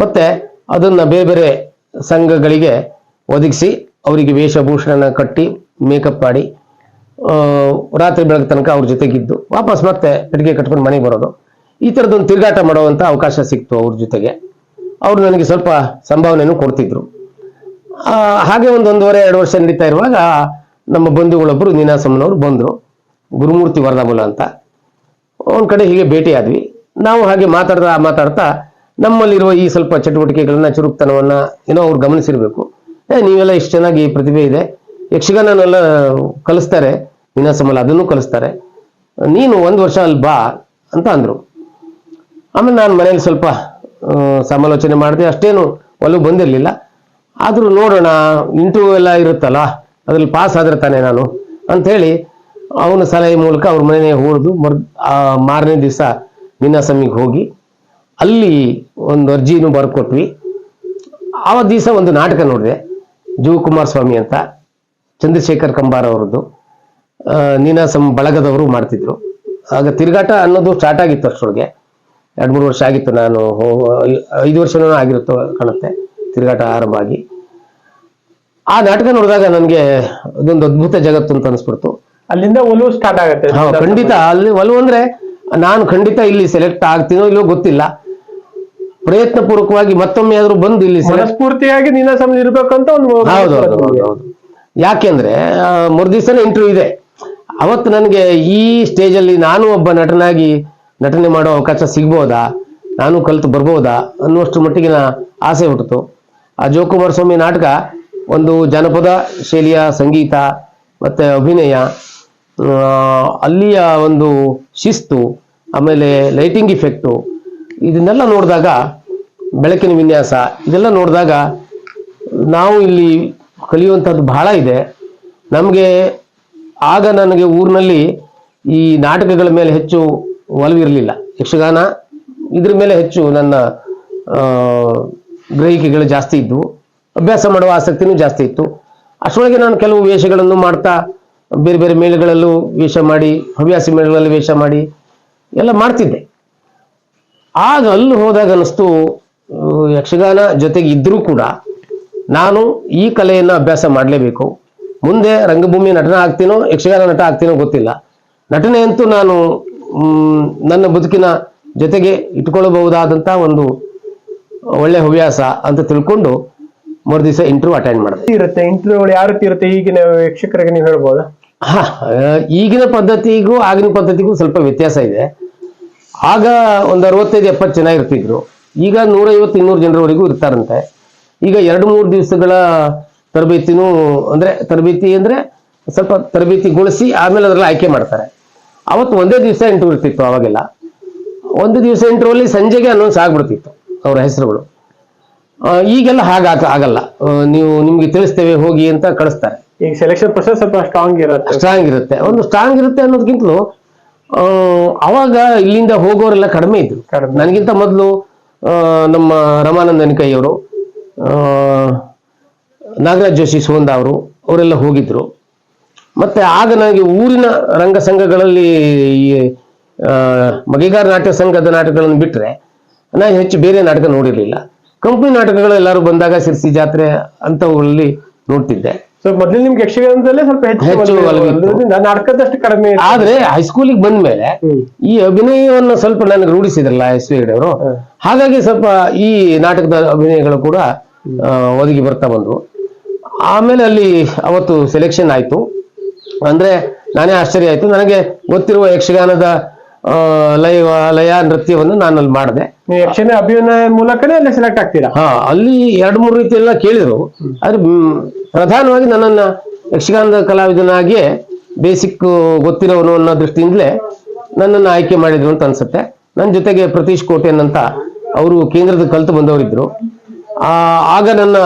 C: ಮತ್ತು ಅದನ್ನು ಬೇರೆ ಬೇರೆ ಸಂಘಗಳಿಗೆ ಒದಗಿಸಿ ಅವರಿಗೆ ವೇಷಭೂಷಣ ಕಟ್ಟಿ ಮೇಕಪ್ ಮಾಡಿ ರಾತ್ರಿ ಬೆಳಗ್ಗೆ ತನಕ ಅವ್ರ ಜೊತೆಗಿದ್ದು. ವಾಪಸ್ ಮತ್ತೆ ಪೆಟ್ಟಿಗೆ ಕಟ್ಕೊಂಡು ಮನೆಗೆ ಬರೋದು. ಈ ಥರದೊಂದು ತಿರುಗಾಟ ಮಾಡುವಂತ ಅವಕಾಶ ಸಿಕ್ತು ಅವ್ರ ಜೊತೆಗೆ. ಅವರು ನನಗೆ ಸ್ವಲ್ಪ ಸಂಭಾವನೆಯನ್ನು ಕೊಡ್ತಿದ್ರು. ಹಾಗೆ ಒಂದು ಒಂದೂವರೆ, ಎರಡು ವರ್ಷ ನಡೀತಾ ಇರುವಾಗ ನಮ್ಮ ಬಂಧುಗಳೊಬ್ಬರು ನೀನಾಸಮ್ಮನವರು ಬಂದರು. ಗುರುಮೂರ್ತಿ ವರದಾಮೂಲ ಅಂತ. ಒಂದ್ ಕಡೆ ಹೀಗೆ ಭೇಟಿ ಆದ್ವಿ. ನಾವು ಹಾಗೆ ಮಾತಾಡ್ತಾ ಮಾತಾಡ್ತಾ ನಮ್ಮಲ್ಲಿರುವ ಈ ಸ್ವಲ್ಪ ಚಟುವಟಿಕೆಗಳನ್ನ, ಚುರುಕ್ತನವನ್ನ ಏನೋ ಅವ್ರು ಗಮನಿಸಿರ್ಬೇಕು. ಏ, ನೀವೆಲ್ಲ ಇಷ್ಟು ಚೆನ್ನಾಗಿ ಪ್ರತಿಭೆ ಇದೆ. ಯಕ್ಷಗಾನನೆಲ್ಲ ಕಲಿಸ್ತಾರೆ. ವಿನಾಸಮಲ್ಲ ಅದನ್ನು ಕಲಿಸ್ತಾರೆ. ನೀನು ಒಂದು ವರ್ಷ ಅಲ್ಲಿ ಬಾ ಅಂತ ಅಂದರು. ಆಮೇಲೆ ನಾನು ಮನೇಲಿ ಸ್ವಲ್ಪ ಸಮಾಲೋಚನೆ ಮಾಡಿದೆ. ಅಷ್ಟೇನು ಒಲವು ಬಂದಿರಲಿಲ್ಲ. ಆದರೂ ನೋಡೋಣ ಇಂಟರ್ವ್ಯೂ ಎಲ್ಲ ಇರುತ್ತಲ್ಲ, ಅದ್ರಲ್ಲಿ ಪಾಸ್ ಆದರೆ ತಾನೆ ನಾನು ಅಂಥೇಳಿ ಅವನ ಸಲಹೆ ಮೂಲಕ ಅವ್ರ ಮನೆಯೇ ಹೊಡೆದು ಮರ್ ಮಾರನೇ ದಿವಸ ನಿನ್ನಾಸಮಿಗೆ ಹೋಗಿ ಅಲ್ಲಿ ಒಂದು ಅರ್ಜಿನೂ ಬರ್ಕೊಟ್ವಿ. ಆ ದಿವಸ ಒಂದು ನಾಟಕ ನೋಡಿದೆ. ಜೀವಕುಮಾರ ಸ್ವಾಮಿ ಅಂತ ಚಂದ್ರಶೇಖರ್ ಕಂಬಾರ್ ಅವರದ್ದು. ನೀನಾಸಂ ಬಳಗದವರು ಮಾಡ್ತಿದ್ರು. ಆಗ ತಿರುಗಾಟ ಅನ್ನೋದು ಸ್ಟಾರ್ಟ್ ಆಗಿತ್ತು ಅಷ್ಟರೊಳಗೆ ಎರಡು ಮೂರು ವರ್ಷ ಆಗಿತ್ತು ನಾನು ಐದು ವರ್ಷನೂ ಆಗಿರುತ್ತೋ ಕಾಣುತ್ತೆ ತಿರುಗಾಟ ಆರಂಭ ಆಗಿ. ಆ ನಾಟಕ ನೋಡಿದಾಗ ನನಗೆ ಅದೊಂದು ಅದ್ಭುತ ಜಗತ್ತು ಅಂತ ಅನಿಸ್ಬಿಡ್ತು.
A: ಅಲ್ಲಿಂದ ಒಲವು ಸ್ಟಾರ್ಟ್ ಆಗುತ್ತೆ.
C: ಖಂಡಿತ ಅಲ್ಲಿ ಒಲವು ಅಂದ್ರೆ ನಾನು ಖಂಡಿತ ಇಲ್ಲಿ ಸೆಲೆಕ್ಟ್ ಆಗ್ತೀನೋ ಇಲ್ಲೋ ಗೊತ್ತಿಲ್ಲ. ಪ್ರಯತ್ನ ಪೂರ್ವಕವಾಗಿ ಮತ್ತೊಮ್ಮೆ ಆದ್ರೂ ಬಂದು ಇಲ್ಲಿ
A: ಸ್ಫೂರ್ತಿಯಾಗಿ ನಿನ್ನ ಸಮಯ ಇರ್ಬೇಕಂತ ಒಂದು
C: ಹೌದು ಹೌದು ಮೂರು ಯಾಕೆಂದ್ರೆ ಮರುದಿವಸನೇ ಇಂಟರ್ವ್ಯೂ ಇದೆ. ಅವತ್ತು ನನಗೆ ಈ ಸ್ಟೇಜಲ್ಲಿ ನಾನು ಒಬ್ಬ ನಟನಾಗಿ ನಟನೆ ಮಾಡೋ ಅವಕಾಶ ಸಿಗ್ಬೋದಾ? ನಾನು ಕಲಿತು ಬರ್ಬೋದಾ? ಅನ್ನುವಷ್ಟು ಮಟ್ಟಿಗಿನ ಆಸೆ ಹುಟ್ಟಿತು ಆ ಜೋಕುಮಾರ ಸ್ವಾಮಿ ನಾಟಕ ಒಂದು ಜನಪದ ಶೈಲಿಯ ಸಂಗೀತ ಮತ್ತೆ ಅಭಿನಯ ಅಲ್ಲಿಯ ಒಂದು ಶಿಸ್ತು ಆಮೇಲೆ ಲೈಟಿಂಗ್ ಇಫೆಕ್ಟು ಇದನ್ನೆಲ್ಲ ನೋಡಿದಾಗ ಬೆಳಕಿನ ವಿನ್ಯಾಸ, ಇದೆಲ್ಲ ನೋಡಿದಾಗ ನಾವು ಇಲ್ಲಿ ಕಲಿಯುವಂಥದ್ದು ಬಹಳ ಇದೆ. ನಮಗೆ ಆಗ ನನಗೆ ಊರಿನಲ್ಲಿ ಈ ನಾಟಕಗಳ ಮೇಲೆ ಹೆಚ್ಚು ಒಲವಿರಲಿಲ್ಲ. ಯಕ್ಷಗಾನ, ಇದ್ರ ಮೇಲೆ ಹೆಚ್ಚು ನನ್ನ ಗ್ರಹಿಕೆಗಳು ಜಾಸ್ತಿ ಇದ್ದವು ಅಭ್ಯಾಸ ಮಾಡುವ ಆಸಕ್ತಿನೂ ಜಾಸ್ತಿ ಇತ್ತು. ಅಷ್ಟರೊಳಗೆ ನಾನು ಕೆಲವು ವೇಷಗಳನ್ನು ಮಾಡ್ತಾ, ಬೇರೆ ಬೇರೆ ಮೇಳಗಳಲ್ಲೂ ವೇಷ ಮಾಡಿ, ಹವ್ಯಾಸಿ ಮೇಳಗಳಲ್ಲಿ ವೇಷ ಮಾಡಿ, ಎಲ್ಲ ಮಾಡ್ತಿದ್ದೆ. ಆಗ ಅಲ್ಲಿ ಹೋದಾಗ ಅನ್ನಿಸ್ತು ಯಕ್ಷಗಾನ ಜೊತೆಗೆ ಇದ್ರೂ ಕೂಡ ನಾನು ಈ ಕಲೆಯನ್ನು ಅಭ್ಯಾಸ ಮಾಡಲೇಬೇಕು. ಮುಂದೆ ರಂಗಭೂಮಿ ನಟನ ಆಗ್ತೀನೋ ಯಕ್ಷಗಾನ ನಟ ಆಗ್ತೀನೋ ಗೊತ್ತಿಲ್ಲ. ನಟನೆ ಅಂತೂ ನಾನು ನನ್ನ ಬದುಕಿನ ಜೊತೆಗೆ ಇಟ್ಕೊಳ್ಳಬಹುದಾದಂಥ ಒಂದು ಒಳ್ಳೆ ಹವ್ಯಾಸ ಅಂತ ತಿಳ್ಕೊಂಡು ಮೂರು ದಿವಸ ಇಂಟರ್ವ್ಯೂ ಅಟೆಂಡ್ ಮಾಡಿದೆ.
A: ಇರುತ್ತೆ ಇಂಟರ್ವ್ಯೂಗಳು ಯಾವ ರೀತಿ ಇರುತ್ತೆ? ಈಗಿನ ವೀಕ್ಷಕರಿಗೆ ನೀವು ಹೇಳ್ಬೋದಾ?
C: ಹಾ ಈಗಿನ ಪದ್ಧತಿಗೂ ಆಗಿನ ಪದ್ಧತಿಗೂ ಸ್ವಲ್ಪ ವ್ಯತ್ಯಾಸ ಇದೆ. ಆಗ ಒಂದು ಅರವತ್ತೈದು ಎಪ್ಪತ್ತು ಜನ ಇರ್ತಿದ್ರು. ಈಗ ನೂರೈವತ್ತು ಇನ್ನೂರು ಜನರವರೆಗೂ ಇರ್ತಾರಂತೆ. ಈಗ ಎರಡು ಮೂರು ದಿವಸಗಳ ತರಬೇತಿನೂ ಅಂದರೆ ತರಬೇತಿ ಅಂದರೆ ಸ್ವಲ್ಪ ತರಬೇತಿಗೊಳಿಸಿ ಆಮೇಲೆ ಅದರಲ್ಲಿ ಆಯ್ಕೆ ಮಾಡ್ತಾರೆ. ಅವತ್ತು ಒಂದೇ ದಿವಸ ಇಂಟರ್ವ್ಯೂ ಇರ್ತಿತ್ತು ಅವಾಗೆಲ್ಲ ಒಂದು ದಿವಸ ಇಂಟರ್ವ್ಯೂ ಅಲ್ಲಿ ಸಂಜೆಗೆ ಅನೌನ್ಸ್ ಆಗ್ಬಿಡ್ತಿತ್ತು ಅವರ ಹೆಸರುಗಳು. ಈಗೆಲ್ಲ ಹಾಗಾಗ ಆಗಲ್ಲ. ನೀವು ನಿಮ್ಗೆ ತಿಳಿಸ್ತೇವೆ ಹೋಗಿ ಅಂತ ಕಳಿಸ್ತಾರೆ.
A: ಈಗ ಸೆಲೆಕ್ಷನ್ ಪ್ರೊಸೆಸ್ ಸ್ವಲ್ಪ ಸ್ಟ್ರಾಂಗ್ ಇರುತ್ತೆ.
C: ಸ್ಟ್ರಾಂಗ್ ಇರುತ್ತೆ. ಒಂದು ಸ್ಟ್ರಾಂಗ್ ಇರುತ್ತೆ ಅನ್ನೋದಕ್ಕಿಂತಲೂ ಆ, ಅವಾಗ ಇಲ್ಲಿಂದ ಹೋಗೋರೆಲ್ಲ ಕಡಿಮೆ ಇದ್ರು. ನನಗಿಂತ ಮೊದಲು ನಮ್ಮ ರಮಾನಂದ ಅವರು ನಾಗರಾಜ್ ಜೋಶಿ ಸೋಂದ ಅವರು, ಅವರೆಲ್ಲ ಹೋಗಿದ್ರು. ಮತ್ತೆ ಆಗ ನನಗೆ ಊರಿನ ರಂಗ ಸಂಘಗಳಲ್ಲಿ ಈ ಮಗಿಗಾರ ಮಗೆಗಾರ ನಾಟ್ಯ ಸಂಘದ ನಾಟಕಗಳನ್ನು ಬಿಟ್ಟರೆ ನಾನು ಹೆಚ್ಚು ಬೇರೆ ನಾಟಕ ನೋಡಿರಲಿಲ್ಲ. ಕಂಪ್ನಿ ನಾಟಕಗಳು ಎಲ್ಲರೂ ಬಂದಾಗ ಸಿರ್ಸಿ ಜಾತ್ರೆ ಅಂಥವುಗಳಲ್ಲಿ ನೋಡ್ತಿದ್ದೆ.
A: ಸೊ ಮೊದ್ಲು ನಿಮ್ಗೆ ಯಕ್ಷಗಾನದಲ್ಲೇ ಸ್ವಲ್ಪ ಹೆಚ್ಚು ನಾಟಕದಷ್ಟು ಕಡಿಮೆ.
C: ಆದ್ರೆ ಹೈಸ್ಕೂಲಿಗೆ ಬಂದ ಮೇಲೆ
A: ಹ್ಮ್.
C: ಈ ಅಭಿನಯವನ್ನ ಸ್ವಲ್ಪ ನನಗೆ ರೂಢಿಸಿದ್ರಲ್ಲ ಎಸ್ ವಿ ಅವರು. ಹಾಗಾಗಿ ಸ್ವಲ್ಪ ಈ ನಾಟಕದ ಅಭಿನಯಗಳು ಕೂಡ ಆ, ಒದಗಿ ಬರ್ತಾ ಬಂದ್ವು. ಆಮೇಲೆ ಅಲ್ಲಿ ಅವತ್ತು ಸೆಲೆಕ್ಷನ್ ಆಯ್ತು. ಅಂದ್ರೆ ನಾನೇ ಆಶ್ಚರ್ಯ ಆಯ್ತು. ನನಗೆ ಗೊತ್ತಿರುವ ಯಕ್ಷಗಾನದ ಲಯ ಲಯ ನೃತ್ಯವನ್ನು ನಾನು ಅಲ್ಲಿ ಮಾಡಿದೆ.
A: ನೀವು ಯಕ್ಷಗಾನ ಅಭಿನಯ ಮೂಲಕನೇ ಅಲ್ಲಿ ಸೆಲೆಕ್ಟ್ ಆಗ್ತೀರಾ?
C: ಹಾ ಅಲ್ಲಿ ಎರಡು ಮೂರು ರೀತಿ ಎಲ್ಲ ಕೇಳಿದ್ರು. ಆದ್ರೆ ಮ್, ಪ್ರಧಾನವಾಗಿ ನನ್ನನ್ನ ಯಕ್ಷಗಾನದ ಕಲಾವಿದನಾಗಿಯೇ ಬೇಸಿಕ್ ಗೊತ್ತಿರೋನು ಅನ್ನೋ ದೃಷ್ಟಿಯಿಂದಲೇ ನನ್ನನ್ನು ಆಯ್ಕೆ ಮಾಡಿದ್ರು ಅಂತ ಅನ್ಸುತ್ತೆ. ನನ್ನ ಜೊತೆಗೆ ಪ್ರತೀಶ್ ಕೋಟೆನ್ ಅಂತ ಅವರು ಕೇಂದ್ರದ ಕಲ್ತು ಬಂದವರಿದ್ರು. ಆ ಆಗ ನನ್ನ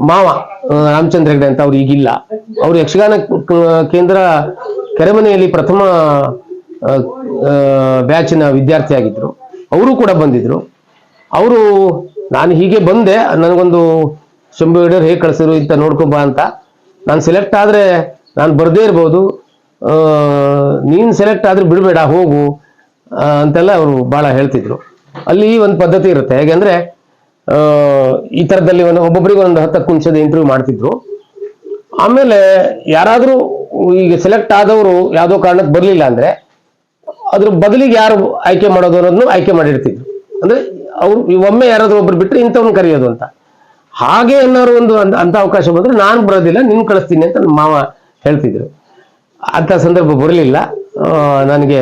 C: ಮಾವ ಆ, ರಾಮಚಂದ್ರ ಹೆಗ್ಡೆ ಅಂತ ಅವ್ರು ಈಗಿಲ್ಲ. ಅವರು ಯಕ್ಷಗಾನ ಕ- ಕೇಂದ್ರ ಕೆರೆಮನೆಯಲ್ಲಿ ಪ್ರಥಮ ಬ್ಯಾಚಿನ ವಿದ್ಯಾರ್ಥಿ ಆಗಿದ್ರು. ಅವರು ಕೂಡ ಬಂದಿದ್ರು. ಅವರು, ನಾನು ಹೀಗೆ ಬಂದೆ, ನನಗೊಂದು ಶಂಭು ಹಿಡಿಯರು ಹೇಗೆ ಕಳಿಸಿದ್ರು ಇಂತ ಬಾ ಅಂತ. ನಾನು ಸೆಲೆಕ್ಟ್ ಆದರೆ ನಾನು ಬರದೇ ಇರ್ಬೋದು. ನೀನು ಸೆಲೆಕ್ಟ್ ಆದ್ರೆ ಬಿಡಬೇಡ, ಹೋಗು ಅಂತೆಲ್ಲ ಅವರು ಭಾಳ ಹೇಳ್ತಿದ್ರು. ಅಲ್ಲಿ ಒಂದು ಪದ್ಧತಿ ಇರುತ್ತೆ. ಹೇಗೆ ಅಂದರೆ ಈ ಥರದಲ್ಲಿ ಒಂದು ಒಬ್ಬೊಬ್ಬರಿಗೆ ಒಂದು ಹತ್ತು ನಿಮಿಷದ ಇಂಟರ್ವ್ಯೂ ಮಾಡ್ತಿದ್ರು. ಆಮೇಲೆ ಯಾರಾದರೂ ಈಗ ಸೆಲೆಕ್ಟ್ ಆದವರು ಯಾವುದೋ ಕಾರಣಕ್ಕೆ ಬರಲಿಲ್ಲ ಅಂದ್ರೆ ಅದ್ರ ಬದಲಿಗೆ ಯಾರು ಆಯ್ಕೆ ಮಾಡೋದು ಅನ್ನೋದನ್ನು ಆಯ್ಕೆ ಮಾಡಿರ್ತಿದ್ರು ಅಂದ್ರೆ ಅವ್ರು ಒಮ್ಮೆ ಯಾರಾದ್ರೂ ಒಬ್ರು ಬಿಟ್ಟರೆ ಇಂಥವ್ನ ಕರೆಯೋದು ಅಂತ. ಹಾಗೆ ಏನಾದ್ರು ಒಂದು ಅಂತ ಅವಕಾಶ ಬಂದ್ರೆ ನಾನು ಬರೋದಿಲ್ಲ, ನಿನ್ ಕಳಿಸ್ತೀನಿ ಅಂತ ನನ್ನ ಮಾವ ಹೇಳ್ತಿದ್ರು. ಅಂತ ಸಂದರ್ಭ ಬರಲಿಲ್ಲ. ನನಗೆ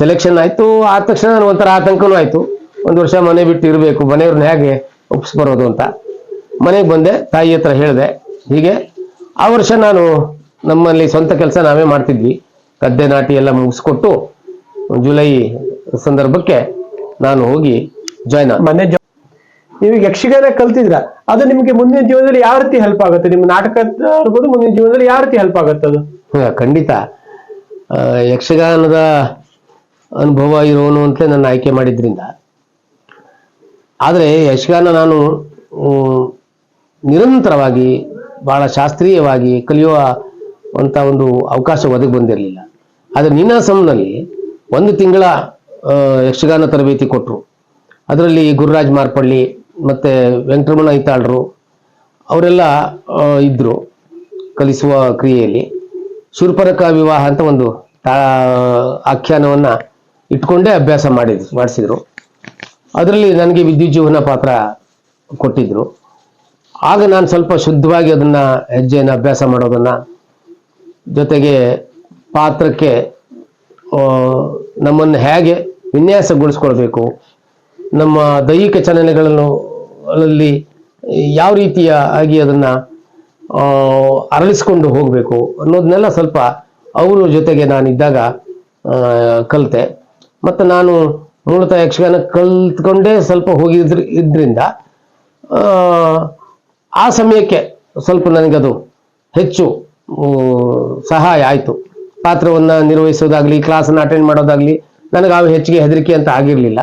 C: ಸೆಲೆಕ್ಷನ್ ಆಯ್ತು. ಆದ ತಕ್ಷಣ ನಾನು ಒಂಥರ ಆತಂಕನೂ ಆಯ್ತು. ಒಂದು ವರ್ಷ ಮನೆ ಬಿಟ್ಟು ಇರಬೇಕು ಮನೆಯವ್ರನ್ನ ಹೇಗೆ ಒಪ್ಪಿಸ್ಬರೋದು ಅಂತ. ಮನೆಗೆ ಬಂದೆ, ತಾಯಿ ಹತ್ರ ಹೇಳಿದೆ, ಹೀಗೆ ಆ ವರ್ಷ ನಾನು ನಮ್ಮಲ್ಲಿ ಸ್ವಂತ ಕೆಲಸ ನಾವೇ ಮಾಡ್ತಿದ್ವಿ. ಗದ್ದೆ ನಾಟಿ ಎಲ್ಲ ಮುಗಿಸ್ಕೊಟ್ಟು ಜುಲೈ ಸಂದರ್ಭಕ್ಕೆ ನಾನು ಹೋಗಿ ಜಾಯ್ನ್
A: ಮನೆ ನೀವು ಯಕ್ಷಗಾನ ಕಲ್ತಿದ್ರ? ಅದು ನಿಮ್ಗೆ ಮುಂದಿನ ಜೀವನದಲ್ಲಿ ಯಾವ ರೀತಿ ಹೆಲ್ಪ್ ಆಗುತ್ತೆ? ನಿಮ್ಮ ನಾಟಕ ಇರ್ಬೋದು ಮುಂದಿನ ಜೀವನದಲ್ಲಿ ಯಾವ ರೀತಿ ಹೆಲ್ಪ್ ಆಗುತ್ತೆ ಅದು?
C: ಖಂಡಿತ. ಯಕ್ಷಗಾನದ ಅನುಭವ ಇರೋನು ಅಂತಲೇ ನನ್ನ ಆಯ್ಕೆ ಮಾಡಿದ್ರಿಂದ. ಆದರೆ ಯಕ್ಷಗಾನ ನಾನು ನಿರಂತರವಾಗಿ ಬಹಳ ಶಾಸ್ತ್ರೀಯವಾಗಿ ಕಲಿಯುವ ಅಂತ ಒಂದು ಅವಕಾಶ ಒದಗಿ ಬಂದಿರಲಿಲ್ಲ. ಆದರೆ ನೀನಾಸಂನಲ್ಲಿ ಒಂದು ತಿಂಗಳ ಯಕ್ಷಗಾನ ತರಬೇತಿ ಕೊಟ್ಟರು ಅದರಲ್ಲಿ ಗುರುರಾಜ್ ಮಾರ್ಪಳ್ಳಿ ಮತ್ತು ವೆಂಕಟರಮಣ ಐತಾಳ್ರು ಅವರೆಲ್ಲ ಇದ್ದರು ಕಲಿಸುವ ಕ್ರಿಯೆಯಲ್ಲಿ. ಶುರ್ಪರಕ ವಿವಾಹ ಅಂತ ಒಂದು ತಾ, ಆಖ್ಯಾನವನ್ನ ಇಟ್ಕೊಂಡೇ ಅಭ್ಯಾಸ ಮಾಡಿದ್ರು, ಮಾಡಿಸಿದರು. ಅದರಲ್ಲಿ ನನಗೆ ವಿದ್ಯುಜ್ಜೀವನ ಪಾತ್ರ ಕೊಟ್ಟಿದ್ರು. ಆಗ ನಾನು ಸ್ವಲ್ಪ ಶುದ್ಧವಾಗಿ ಅದನ್ನ ಹೆಜ್ಜೆಯನ್ನು ಅಭ್ಯಾಸ ಮಾಡೋದನ್ನ ಜೊತೆಗೆ ಪಾತ್ರಕ್ಕೆ ನಮ್ಮನ್ನು ಹೇಗೆ ವಿನ್ಯಾಸಗೊಳಿಸ್ಕೊಳ್ಬೇಕು, ನಮ್ಮ ದೈಹಿಕ ಚಲನೆಗಳನ್ನು ಅಲ್ಲಿ ಯಾವ ರೀತಿಯ ಆಗಿ ಅದನ್ನು ಅರಳಿಸ್ಕೊಂಡು ಹೋಗಬೇಕು ಅನ್ನೋದನ್ನೆಲ್ಲ ಸ್ವಲ್ಪ ಅವರ ಜೊತೆಗೆ ನಾನಿದ್ದಾಗ ಕಲಿತೆ. ಮತ್ತು ನಾನು ಮೂಲತಃ ಯಕ್ಷಗಾನ ಕಲ್ತ್ಕೊಂಡೇ ಸ್ವಲ್ಪ ಹೋಗಿದ್ರ, ಇದರಿಂದ, ಆ ಸಮಯಕ್ಕೆ ಸ್ವಲ್ಪ ನನಗದು ಹೆಚ್ಚು ಸಹಾಯ ಆಯಿತು. ಪಾತ್ರವನ್ನು ನಿರ್ವಹಿಸೋದಾಗ್ಲಿ ಕ್ಲಾಸನ್ನು ಅಟೆಂಡ್ ಮಾಡೋದಾಗ್ಲಿ ನನಗೆ ಅವು ಹೆಚ್ಚಿಗೆ ಹೆದರಿಕೆ ಅಂತ ಆಗಿರಲಿಲ್ಲ.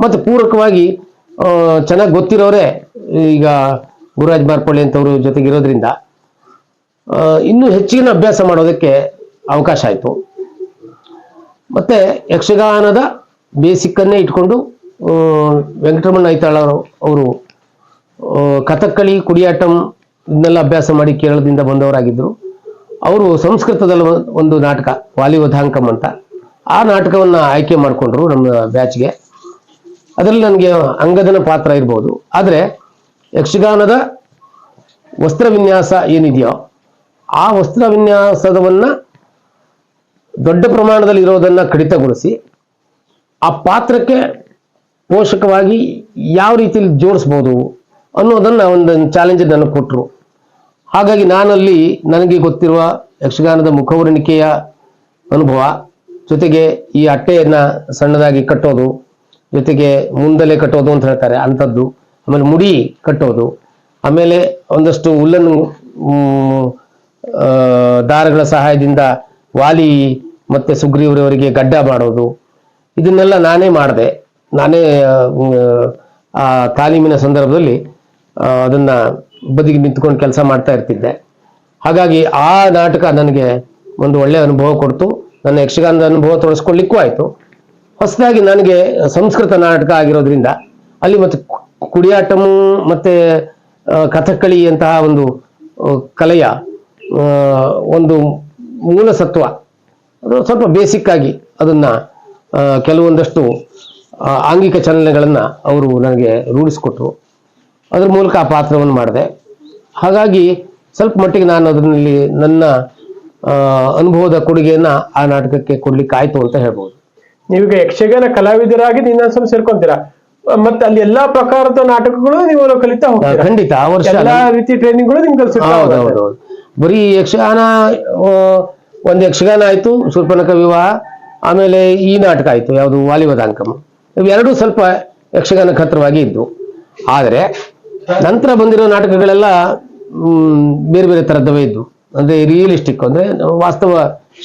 C: ಮತ್ತು ಪೂರಕವಾಗಿ ಚೆನ್ನಾಗಿ ಗೊತ್ತಿರೋರೇ ಈಗ ಗುರುರಾಜ್ ಮಾರ್ಪಳ್ಳಿ ಅಂತವ್ರ ಜೊತೆಗೆ ಇರೋದ್ರಿಂದ ಆ, ಇನ್ನೂ ಹೆಚ್ಚಿನ ಅಭ್ಯಾಸ ಮಾಡೋದಕ್ಕೆ ಅವಕಾಶ ಆಯಿತು. ಮತ್ತೆ ಯಕ್ಷಗಾನದ ಬೇಸಿಕ್ಕನ್ನೇ ಇಟ್ಕೊಂಡು ವೆಂಕಟರಮಣ್ಣ ವೆಂಕಟರಮಣ ಐತಾಳ್ ಅವರು ಕಥಕ್ಕಳಿ ಕುಡಿಯಾಟಂ ಇದನ್ನೆಲ್ಲ ಅಭ್ಯಾಸ ಮಾಡಿ ಕೇರಳದಿಂದ ಬಂದವರಾಗಿದ್ದರು ಅವರು ಸಂಸ್ಕೃತದಲ್ಲಿ ಒಂದು ನಾಟಕ ವಾಲಿವಧಾಂಕಂ ಅಂತ. ಆ ನಾಟಕವನ್ನು ಆಯ್ಕೆ ಮಾಡಿಕೊಂಡ್ರು ನಮ್ಮ ಬ್ಯಾಚ್ಗೆ. ಅದರಲ್ಲಿ ನನಗೆ ಅಂಗದನ ಪಾತ್ರ ಇರ್ಬೋದು. ಆದರೆ ಯಕ್ಷಗಾನದ ವಸ್ತ್ರ ವಿನ್ಯಾಸ ಏನಿದೆಯೋ, ಆ ವಸ್ತ್ರ ವಿನ್ಯಾಸದವನ್ನ ದೊಡ್ಡ ಪ್ರಮಾಣದಲ್ಲಿ ಇರೋದನ್ನ ಕಡಿತಗೊಳಿಸಿ, ಆ ಪಾತ್ರಕ್ಕೆ ಪೋಷಕವಾಗಿ ಯಾವ ರೀತಿಯಲ್ಲಿ ಜೋಡಿಸ್ಬೋದು ಅನ್ನೋದನ್ನು ಒಂದು ಚಾಲೆಂಜ್ ನನಗೆ ಕೊಟ್ಟರು ಹಾಗಾಗಿ ನಾನಲ್ಲಿ ನನಗೆ ಗೊತ್ತಿರುವ ಯಕ್ಷಗಾನದ ಮುಖವರ್ಣಿಕೆಯ ಅನುಭವ ಜೊತೆಗೆ ಈ ಅಟ್ಟೆಯನ್ನು ಸಣ್ಣದಾಗಿ ಕಟ್ಟೋದು ಜೊತೆಗೆ ಮುಂದಲೆ ಕಟ್ಟೋದು ಅಂತ ಹೇಳ್ತಾರೆ ಅಂಥದ್ದು. ಆಮೇಲೆ ಮುಡಿ ಕಟ್ಟೋದು. ಆಮೇಲೆ ಒಂದಷ್ಟು ಹುಲ್ಲನ್ನು ದಾರಗಳ ಸಹಾಯದಿಂದ ವಾಲಿ ಮತ್ತೆ ಸುಗ್ರೀವರವರಿಗೆ ಗಡ್ಡ ಮಾಡೋದು. ಇದನ್ನೆಲ್ಲ ನಾನೇ ಮಾಡಿದೆ. ನಾನೇ ಆ, ತಾಲೀಮಿನ ಸಂದರ್ಭದಲ್ಲಿ ಅದನ್ನ ಬದಿಗೆ ನಿಂತ್ಕೊಂಡು ಕೆಲಸ ಮಾಡ್ತಾ ಇರ್ತಿದ್ದೆ. ಹಾಗಾಗಿ ಆ ನಾಟಕ ನನಗೆ ಒಂದು ಒಳ್ಳೆಯ ಅನುಭವ ಕೊಡ್ತು. ನನ್ನ ಯಕ್ಷಗಾನದ ಅನುಭವ ತೋರಿಸ್ಕೊಳ್ಳಿಕ್ಕೂ ಆಯಿತು. ಹೊಸದಾಗಿ ನನಗೆ ಸಂಸ್ಕೃತ ನಾಟಕ ಆಗಿರೋದ್ರಿಂದ ಅಲ್ಲಿ ಮತ್ತೆ ಕುಡಿಯಾಟಮು ಮತ್ತೆ ಕಥಕ್ಕಳಿ ಅಂತಹ ಒಂದು ಕಲೆಯ ಒಂದು ಮೂಲಸತ್ವ ಅದು ಸ್ವಲ್ಪ ಬೇಸಿಕ್ ಆಗಿ ಅದನ್ನ ಕೆಲವೊಂದಷ್ಟು ಆಂಗಿಕ ಚಲನೆಗಳನ್ನು ಅವರು ನನಗೆ ರೂಢಿಸ್ಕೊಟ್ರು. ಅದ್ರ ಮೂಲಕ ಆ ಪಾತ್ರವನ್ನು ಮಾಡಿದೆ. ಹಾಗಾಗಿ ಸ್ವಲ್ಪ ಮಟ್ಟಿಗೆ ನಾನು ಅದರಲ್ಲಿ ನನ್ನ ಆ, ಅನುಭವದ ಕೊಡುಗೆಯನ್ನ ಆ ನಾಟಕಕ್ಕೆ ಕೊಡ್ಲಿಕ್ಕೆ ಆಯ್ತು ಅಂತ ಹೇಳ್ಬೋದು.
A: ನೀವೀಗ ಯಕ್ಷಗಾನ ಕಲಾವಿದರಾಗಿ ನೀನಾಸಂ ಸೇರ್ಕೊಂತೀರಾ? ಮತ್ತೆ ಅಲ್ಲಿ ಎಲ್ಲಾ ಪ್ರಕಾರದ ನಾಟಕಗಳು ನೀವು ಕಲಿತಾ ಹೋಗ್ತೀರಾ?
C: ಖಂಡಿತ ಆ ವರ್ಷ
A: ಎಲ್ಲಾ ರೀತಿ ಟ್ರೈನಿಂಗ್ಗಳು ನಿಮ್ಗೆ.
C: ಹೌದೌದು ಬರೀ ಯಕ್ಷಗಾನ ಒಂದು ಯಕ್ಷಗಾನ ಆಯ್ತು ಸುರ್ಪನಕ ವಿವಾಹ ಆಮೇಲೆ ಈ ನಾಟಕ ಆಯ್ತು ಯಾವುದು ವಾಲಿವದಾಂಕಮ್ ಇವೆರಡೂ ಸ್ವಲ್ಪ ಯಕ್ಷಗಾನ ಹತ್ರವಾಗಿ ಇದ್ದು. ಆದರೆ ನಂತರ ಬಂದಿರೋ ನಾಟಕಗಳೆಲ್ಲ ಬೇರೆ ಬೇರೆ ಥರದ್ದವೇ ಇದ್ವು ಅಂದ್ರೆ ರಿಯಲಿಸ್ಟಿಕ್ ಅಂದ್ರೆ ವಾಸ್ತವ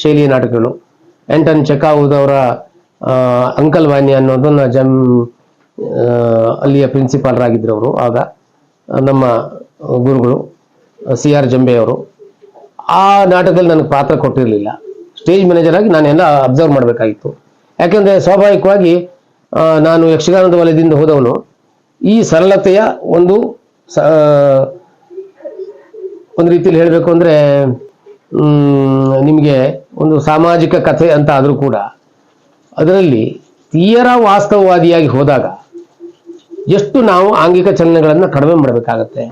C: ಶೈಲಿಯ ನಾಟಕಗಳು. ಎಂಟನ್ ಚೆಕಾವುದ್ ಅವರ ಅಂಕಲ್ ವಾಣಿ ಅನ್ನೋದನ್ನ ಜಮ್ ಅಲ್ಲಿಯ ಪ್ರಿನ್ಸಿಪಾಲರಾಗಿದ್ದರು ಅವರು ಆಗ, ನಮ್ಮ ಗುರುಗಳು, ಸಿ ಆರ್ ಜಂಬೆ ಅವರು. ಆ ನಾಟಕದಲ್ಲಿ ನನಗೆ ಪಾತ್ರ ಕೊಟ್ಟಿರಲಿಲ್ಲ. ಸ್ಟೇಜ್ ಮ್ಯಾನೇಜರ್ ಆಗಿ ನಾನೆಲ್ಲ ಅಬ್ಸರ್ವ್ ಮಾಡಬೇಕಾಗಿತ್ತು. ಯಾಕೆಂದರೆ ಸ್ವಾಭಾವಿಕವಾಗಿ ನಾನು ಯಕ್ಷಗಾನದ ವಲಯದಿಂದ ಹೋದವನು. ಈ ಸರಳತೆಯ ಒಂದು ಒಂದು ರೀತಿಯಲ್ಲಿ ಹೇಳಬೇಕು ಅಂದರೆ ನಿಮಗೆ ಒಂದು ಸಾಮಾಜಿಕ ಕಥೆ ಅಂತ ಆದರೂ ಕೂಡ ಅದರಲ್ಲಿ ತೀರ ವಾಸ್ತವವಾದಿಯಾಗಿ ಹೋದಾಗ ಎಷ್ಟು ನಾವು ಆಂಗಿಕ ಚಲನೆಗಳನ್ನು ಕಡಿಮೆ ಮಾಡಬೇಕಾಗತ್ತೆ.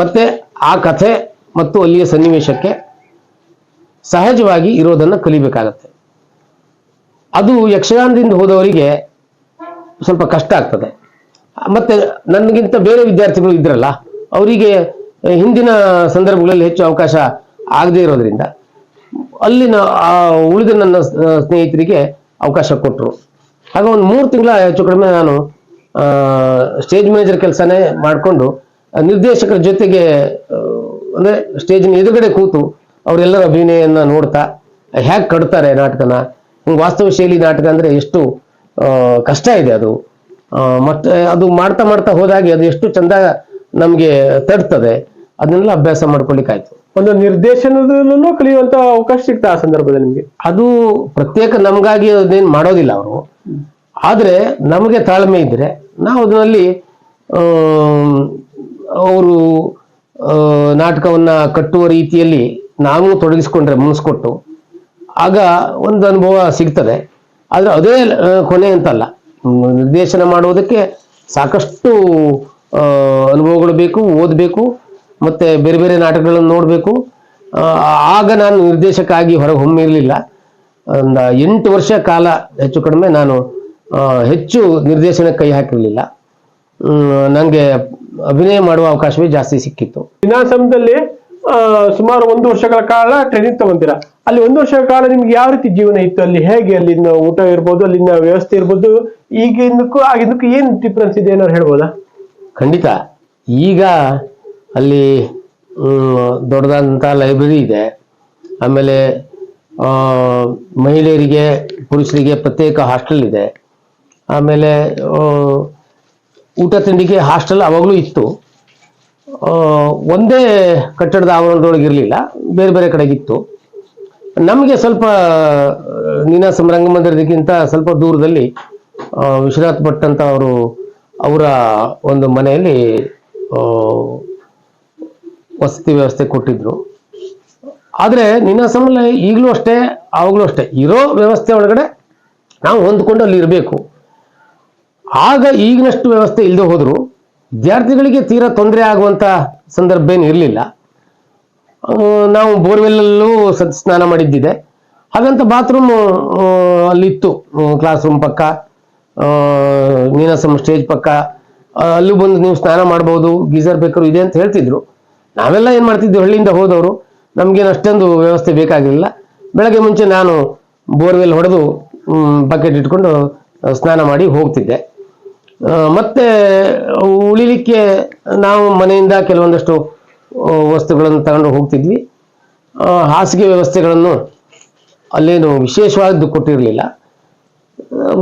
C: ಮತ್ತೆ ಆ ಕಥೆ ಮತ್ತು ಅಲ್ಲಿಯ ಸನ್ನಿವೇಶಕ್ಕೆ ಸಹಜವಾಗಿ ಇರೋದನ್ನು ಕಲಿಬೇಕಾಗತ್ತೆ. ಅದು ಯಕ್ಷಗಾನದಿಂದ ಹೋದವರಿಗೆ ಸ್ವಲ್ಪ ಕಷ್ಟ ಆಗ್ತದೆ. ಮತ್ತೆ ನನಗಿಂತ ಬೇರೆ ವಿದ್ಯಾರ್ಥಿಗಳು ಇದ್ರಲ್ಲ, ಅವರಿಗೆ ಹಿಂದಿನ ಸಂದರ್ಭಗಳಲ್ಲಿ ಹೆಚ್ಚು ಅವಕಾಶ ಆಗದೇ ಇರೋದ್ರಿಂದ ಅಲ್ಲಿನ ಉಳಿದ ನನ್ನ ಸ್ನೇಹಿತರಿಗೆ ಅವಕಾಶ ಕೊಟ್ಟರು ಆಗ ಒಂದು ಮೂರು ತಿಂಗಳ ಹೆಚ್ಚು ಕಡಿಮೆ ನಾನು ಸ್ಟೇಜ್ ಮ್ಯಾನೇಜರ್ ಕೆಲಸನೇ ಮಾಡಿಕೊಂಡು ನಿರ್ದೇಶಕರ ಜೊತೆಗೆ ಅಂದರೆ ಸ್ಟೇಜಿನ ಎದುರುಗಡೆ ಕೂತು ಅವರೆಲ್ಲರ ಅಭಿನಯವನ್ನು ನೋಡ್ತಾ ಹೇಗೆ ಕಡ್ತಾರೆ ನಾಟಕನ ವಾಸ್ತವ ಶೈಲಿ ನಾಟಕ ಅಂದರೆ ಎಷ್ಟು ಕಷ್ಟ ಇದೆ ಅದು. ಮತ್ತೆ ಅದು ಮಾಡ್ತಾ ಮಾಡ್ತಾ ಹೋದಾಗೆ ಅದು ಎಷ್ಟು ಚಂದ ನಮ್ಗೆ ತಡ್ತದೆ ಅದನ್ನೆಲ್ಲ ಅಭ್ಯಾಸ ಮಾಡ್ಕೊಳ್ಲಿಕ್ಕಾಯ್ತು.
A: ಒಂದು ನಿರ್ದೇಶನದಲ್ಲೂ ಕಲಿಯುವಂತ ಅವಕಾಶ ಸಿಗ್ತಾ ಆ ಸಂದರ್ಭದಲ್ಲಿ ನಿಮಗೆ?
C: ಅದು ಪ್ರತ್ಯೇಕ ನಮಗಾಗಿ ಅದೇನು ಮಾಡೋದಿಲ್ಲ ಅವರು. ಆದ್ರೆ ನಮಗೆ ತಾಳ್ಮೆ ಇದ್ರೆ ನಾವು ಅದರಲ್ಲಿ ಅವರು ನಾಟಕವನ್ನ ಕಟ್ಟುವ ರೀತಿಯಲ್ಲಿ ನಾವು ತೊಡಗಿಸ್ಕೊಂಡ್ರೆ ಮುನಿಸ್ಕೊಟ್ಟು ಆಗ ಒಂದು ಅನುಭವ ಸಿಗ್ತದೆ. ಆದ್ರೆ ಅದೇ ಕೊನೆ ಅಂತಲ್ಲ. ನಿರ್ದೇಶನ ಮಾಡುವುದಕ್ಕೆ ಸಾಕಷ್ಟು ಅನುಭವಗಳು ಬೇಕು, ಓದಬೇಕು, ಮತ್ತೆ ಬೇರೆ ಬೇರೆ ನಾಟಕಗಳನ್ನು ನೋಡಬೇಕು. ಆಗ ನಾನು ನಿರ್ದೇಶಕಾಗಿ ಹೊರಗೆ ಹೊಮ್ಮಿರಲಿಲ್ಲ ಒಂದು ಎಂಟು ವರ್ಷ ಕಾಲ ಹೆಚ್ಚು ಕಡಿಮೆ ನಾನು ಹೆಚ್ಚು ನಿರ್ದೇಶನಕ್ಕೆ ಕೈ ಹಾಕಿರಲಿಲ್ಲ. ನನಗೆ ಅಭಿನಯ ಮಾಡುವ ಅವಕಾಶವೇ ಜಾಸ್ತಿ ಸಿಕ್ಕಿತ್ತು.
A: ವಿನಾಸಮದಲ್ಲಿ ಸುಮಾರು ಒಂದು ವರ್ಷಗಳ ಕಾಲ ಟ್ರೈನಿಂಗ್ ತಗೊಂತೀರಾ? ಅಲ್ಲಿ ಒಂದು ವರ್ಷಗಳ ಕಾಲ ನಿಮ್ಗೆ ಯಾವ ರೀತಿ ಜೀವನ ಇತ್ತು? ಅಲ್ಲಿ ಹೇಗೆ? ಅಲ್ಲಿನ ಊಟ ಇರ್ಬೋದು, ಅಲ್ಲಿನ ವ್ಯವಸ್ಥೆ ಇರ್ಬೋದು ಈಗಿನಕ್ಕೂ ಆಗಿದ್ದಕ್ಕೂ ಏನು ಡಿಫ್ರೆನ್ಸ್ ಇದೆ ಏನಾದ್ರು ಹೇಳ್ಬೋದಾ?
C: ಖಂಡಿತ. ಈಗ ಅಲ್ಲಿ ದೊಡ್ಡದಾದಂಥ ಲೈಬ್ರರಿ ಇದೆ. ಆಮೇಲೆ ಮಹಿಳೆಯರಿಗೆ, ಪುರುಷರಿಗೆ ಪ್ರತ್ಯೇಕ ಹಾಸ್ಟೆಲ್ ಇದೆ. ಆಮೇಲೆ ಊಟ ತಿಂಡಿಗೆ ಹಾಸ್ಟೆಲ್ ಅವಾಗಲೂ ಇತ್ತು. ಒಂದೇ ಕಟ್ಟಡದ ಆವರಣದೊಳಗೆ ಇರಲಿಲ್ಲ, ಬೇರೆ ಬೇರೆ ಕಡೆಗಿತ್ತು. ನಮಗೆ ಸ್ವಲ್ಪ ನೀನಾಸಂ ರಂಗಮಂದಿರದಕ್ಕಿಂತ ಸ್ವಲ್ಪ ದೂರದಲ್ಲಿ ವಿಶ್ವನಾಥ್ ಭಟ್ ಅಂತ ಅವರು, ಅವರ ಒಂದು ಮನೆಯಲ್ಲಿ ವಸತಿ ವ್ಯವಸ್ಥೆ ಕೊಟ್ಟಿದ್ರು. ಆದರೆ ನೀನಾಸಂನಲ್ಲಿ ಈಗಲೂ ಅಷ್ಟೇ, ಆವಾಗಲೂ ಅಷ್ಟೇ. ಇರೋ ವ್ಯವಸ್ಥೆ ಒಳಗಡೆ ನಾವು ಹೊಂದ್ಕೊಂಡು ಅಲ್ಲಿ ಇರಬೇಕು. ಆಗ ಈಗಿನಷ್ಟು ವ್ಯವಸ್ಥೆ ಇಲ್ಲದೆ ಹೋದ್ರು. ವಿದ್ಯಾರ್ಥಿಗಳಿಗೆ ತೀರಾ ತೊಂದರೆ ಆಗುವಂತ ಸಂದರ್ಭ ಏನು ಇರಲಿಲ್ಲ. ನಾವು ಬೋರ್ವೆಲ್ಲಲ್ಲೂ ಸತ್ ಸ್ನಾನ ಮಾಡಿದ್ದಿದೆ. ಹಾಗಂತ ಬಾತ್ರೂಮ್ ಅಲ್ಲಿತ್ತು. ಕ್ಲಾಸ್ ರೂಮ್ ಪಕ್ಕ. ನೀನಾಸಂ ಸ್ಟೇಜ್ ಪಕ್ಕ. ಅಲ್ಲೂ ಬಂದು ನೀವು ಸ್ನಾನ ಮಾಡ್ಬೋದು ಗೀಸರ್ ಬೇಕರು ಇದೆ ಅಂತ ಹೇಳ್ತಿದ್ರು. ನಾವೆಲ್ಲ ಏನು ಮಾಡ್ತಿದ್ವಿ, ಹಳ್ಳಿಯಿಂದ ಹೋದವರು. ನಮ್ಗೇನು ಅಷ್ಟೊಂದು ವ್ಯವಸ್ಥೆ ಬೇಕಾಗಿರಲಿಲ್ಲ. ಬೆಳಗ್ಗೆ ಮುಂಚೆ ನಾನು ಬೋರ್ವೆಲ್ ಹೊಡೆದು ಬಕೆಟ್ ಇಟ್ಕೊಂಡು ಸ್ನಾನ ಮಾಡಿ ಹೋಗ್ತಿದ್ದೆ. ಮತ್ತೆ ಉಳಿಲಿಕ್ಕೆ ನಾವು ಮನೆಯಿಂದ ಕೆಲವೊಂದಷ್ಟು ವಸ್ತುಗಳನ್ನು ತಗೊಂಡು ಹೋಗ್ತಿದ್ವಿ. ಹಾಸಿಗೆ ವ್ಯವಸ್ಥೆಗಳನ್ನು ಅಲ್ಲೇನು ವಿಶೇಷವಾದದ್ದು ಕೊಟ್ಟಿರಲಿಲ್ಲ.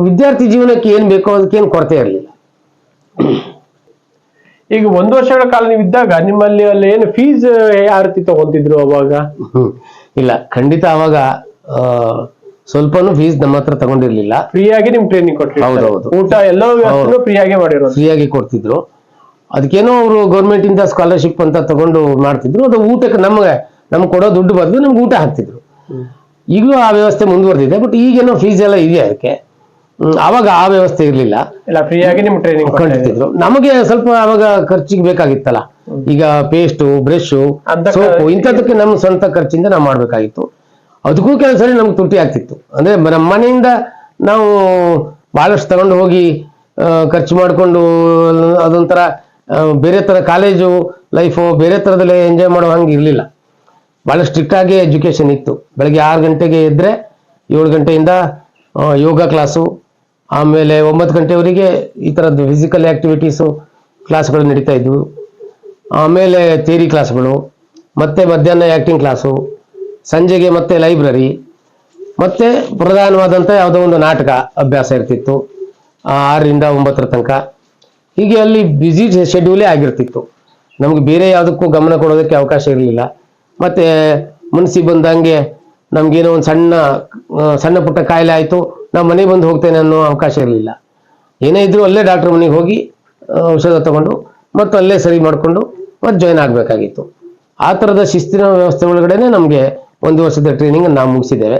C: ವಿದ್ಯಾರ್ಥಿ ಜೀವನಕ್ಕೆ ಏನು ಬೇಕೋ ಅದಕ್ಕೇನು ಕೊರತೆ ಇರಲಿಲ್ಲ.
A: ಈಗ ಒಂದು ವರ್ಷಗಳ ಕಾಲ ನೀವು ಇದ್ದಾಗ ನಿಮ್ಮಲ್ಲಿ ಅಲ್ಲಿ ಏನು ಫೀಸ್ ಯಾವ ರೀತಿ ತಗೊಂತಿದ್ರು ಅವಾಗ?
C: ಇಲ್ಲ ಖಂಡಿತ ಅವಾಗ ಸ್ವಲ್ಪನೂ ಫೀಸ್ ನಮ್ಮ ಹತ್ರ ತಗೊಂಡಿರ್ಲಿಲ್ಲ.
A: ಫ್ರೀಯಾಗಿ ನಿಮ್ ಟ್ರೈನಿಂಗ್ ಕೊಟ್ಟಿದ್ರು
C: ಹೌದೌದು.
A: ಊಟ ಎಲ್ಲ ಫ್ರೀಯಾಗಿ ಮಾಡಿರೋದು.
C: ಫ್ರೀಯಾಗಿ ಕೊಡ್ತಿದ್ರು. ಅದಕ್ಕೇನೋ ಅವರು ಗೌರ್ಮೆಂಟ್ ಇಂದ ಸ್ಕಾಲರ್ಶಿಪ್ ಅಂತ ತಗೊಂಡು ಮಾಡ್ತಿದ್ರು. ಅದು ಊಟಕ್ಕೆ ನಮಗೆ ನಮ್ಗೆ ಕೊಡೋ ದುಡ್ಡು ಬದಲು ನಮ್ಗೆ ಊಟ ಹಾಕ್ತಿದ್ರು. ಈಗಲೂ ಆ ವ್ಯವಸ್ಥೆ ಮುಂದುವರೆದಿದೆ ಬಟ್ ಈಗೇನೋ ಫೀಸ್ ಎಲ್ಲ ಇದೆ ಅದಕ್ಕೆ? ಹ್ಮ್, ಅವಾಗ ಆ ವ್ಯವಸ್ಥೆ ಇರಲಿಲ್ಲ.
A: ಎಲ್ಲ ಫ್ರೀಯಾಗಿ ನಿಮ್ ಟ್ರೈನಿಂಗ್
C: ನಮಗೆ ಸ್ವಲ್ಪ ಅವಾಗ ಖರ್ಚಿಗೆ ಬೇಕಾಗಿತ್ತಲ್ಲ. ಈಗ ಪೇಸ್ಟು ಬ್ರಷ್
A: ಅಂತ
C: ಸೋಪು ಇಂಥದಕ್ಕೆ ನಮ್ಮ ಸ್ವಂತ ಖರ್ಚಿಂದ ನಾವು ಮಾಡ್ಬೇಕಾಗಿತ್ತು. ಅದಕ್ಕೂ ಕೆಲಸರಿ ನಮ್ಗೆ ತುಟಿ ಆಗ್ತಿತ್ತು. ಅಂದ್ರೆ ನಮ್ಮ ಮನೆಯಿಂದ ನಾವು ಬಹಳಷ್ಟು ತಗೊಂಡು ಹೋಗಿ ಖರ್ಚು ಮಾಡಿಕೊಂಡು ಅದೊಂಥರ ಬೇರೆ ತರ ಕಾಲೇಜು ಲೈಫು ಬೇರೆ ತರದಲ್ಲಿ ಎಂಜಾಯ್ ಮಾಡೋ ಹಂಗೆ ಇರಲಿಲ್ಲ. ಬಹಳ ಸ್ಟ್ರಿಕ್ಟ್ ಆಗಿ ಎಜುಕೇಶನ್ ಇತ್ತು. ಬೆಳಗ್ಗೆ ಆರು ಗಂಟೆಗೆ ಇದ್ದರೆ ಏಳು ಗಂಟೆಯಿಂದ ಯೋಗ ಕ್ಲಾಸು ಆಮೇಲೆ ಒಂಬತ್ತು ಗಂಟೆವರೆಗೆ ಈ ಥರದ್ದು ಫಿಸಿಕಲ್ ಆ್ಯಕ್ಟಿವಿಟೀಸು ಕ್ಲಾಸ್ಗಳು ನಡೀತಾ ಇದ್ವು. ಆಮೇಲೆ ಥಿಯರಿ ಕ್ಲಾಸ್ಗಳು ಮತ್ತೆ ಮಧ್ಯಾಹ್ನ ಆ್ಯಕ್ಟಿಂಗ್ ಕ್ಲಾಸು ಸಂಜೆಗೆ ಮತ್ತೆ ಲೈಬ್ರರಿ, ಮತ್ತೆ ಪ್ರಧಾನವಾದಂಥ ಯಾವುದೋ ಒಂದು ನಾಟಕ ಅಭ್ಯಾಸ ಇರ್ತಿತ್ತು ಆರರಿಂದ ಒಂಬತ್ತರ ತನಕ. ಹೀಗೆ ಅಲ್ಲಿ ಬ್ಯುಸಿ ಶೆಡ್ಯೂಲೇ ಆಗಿರ್ತಿತ್ತು. ನಮ್ಗೆ ಬೇರೆ ಯಾವುದಕ್ಕೂ ಗಮನ ಕೊಡೋದಕ್ಕೆ ಅವಕಾಶ ಇರಲಿಲ್ಲ. ಮತ್ತೆ ಮನಸ್ಸಿಗೆ ಬಂದಂಗೆ ನಮಗೇನೋ ಒಂದು ಸಣ್ಣ ಸಣ್ಣ ಪುಟ್ಟ ಕಾಯಿಲೆ ಆಯಿತು ನಾವು ಮನೆಗೆ ಬಂದು ಹೋಗ್ತೇನೆ ಅನ್ನೋ ಅವಕಾಶ ಇರಲಿಲ್ಲ. ಏನೇ ಇದ್ರೂ ಅಲ್ಲೇ ಡಾಕ್ಟರ್ ಮನೆಗೆ ಹೋಗಿ ಔಷಧ ತಗೊಂಡು, ಮತ್ತು ಅಲ್ಲೇ ಸರಿ ಮಾಡಿಕೊಂಡು ಮತ್ತೆ ಜಾಯ್ನ್ ಆಗಬೇಕಾಗಿತ್ತು. ಆ ಥರದ ಶಿಸ್ತಿನ ವ್ಯವಸ್ಥೆ ಒಳಗಡೆನೆ ನಮಗೆ ಒಂದು ವರ್ಷದ ಟ್ರೈನಿಂಗ್ ನಾವು ಮುಗಿಸಿದ್ದೇವೆ.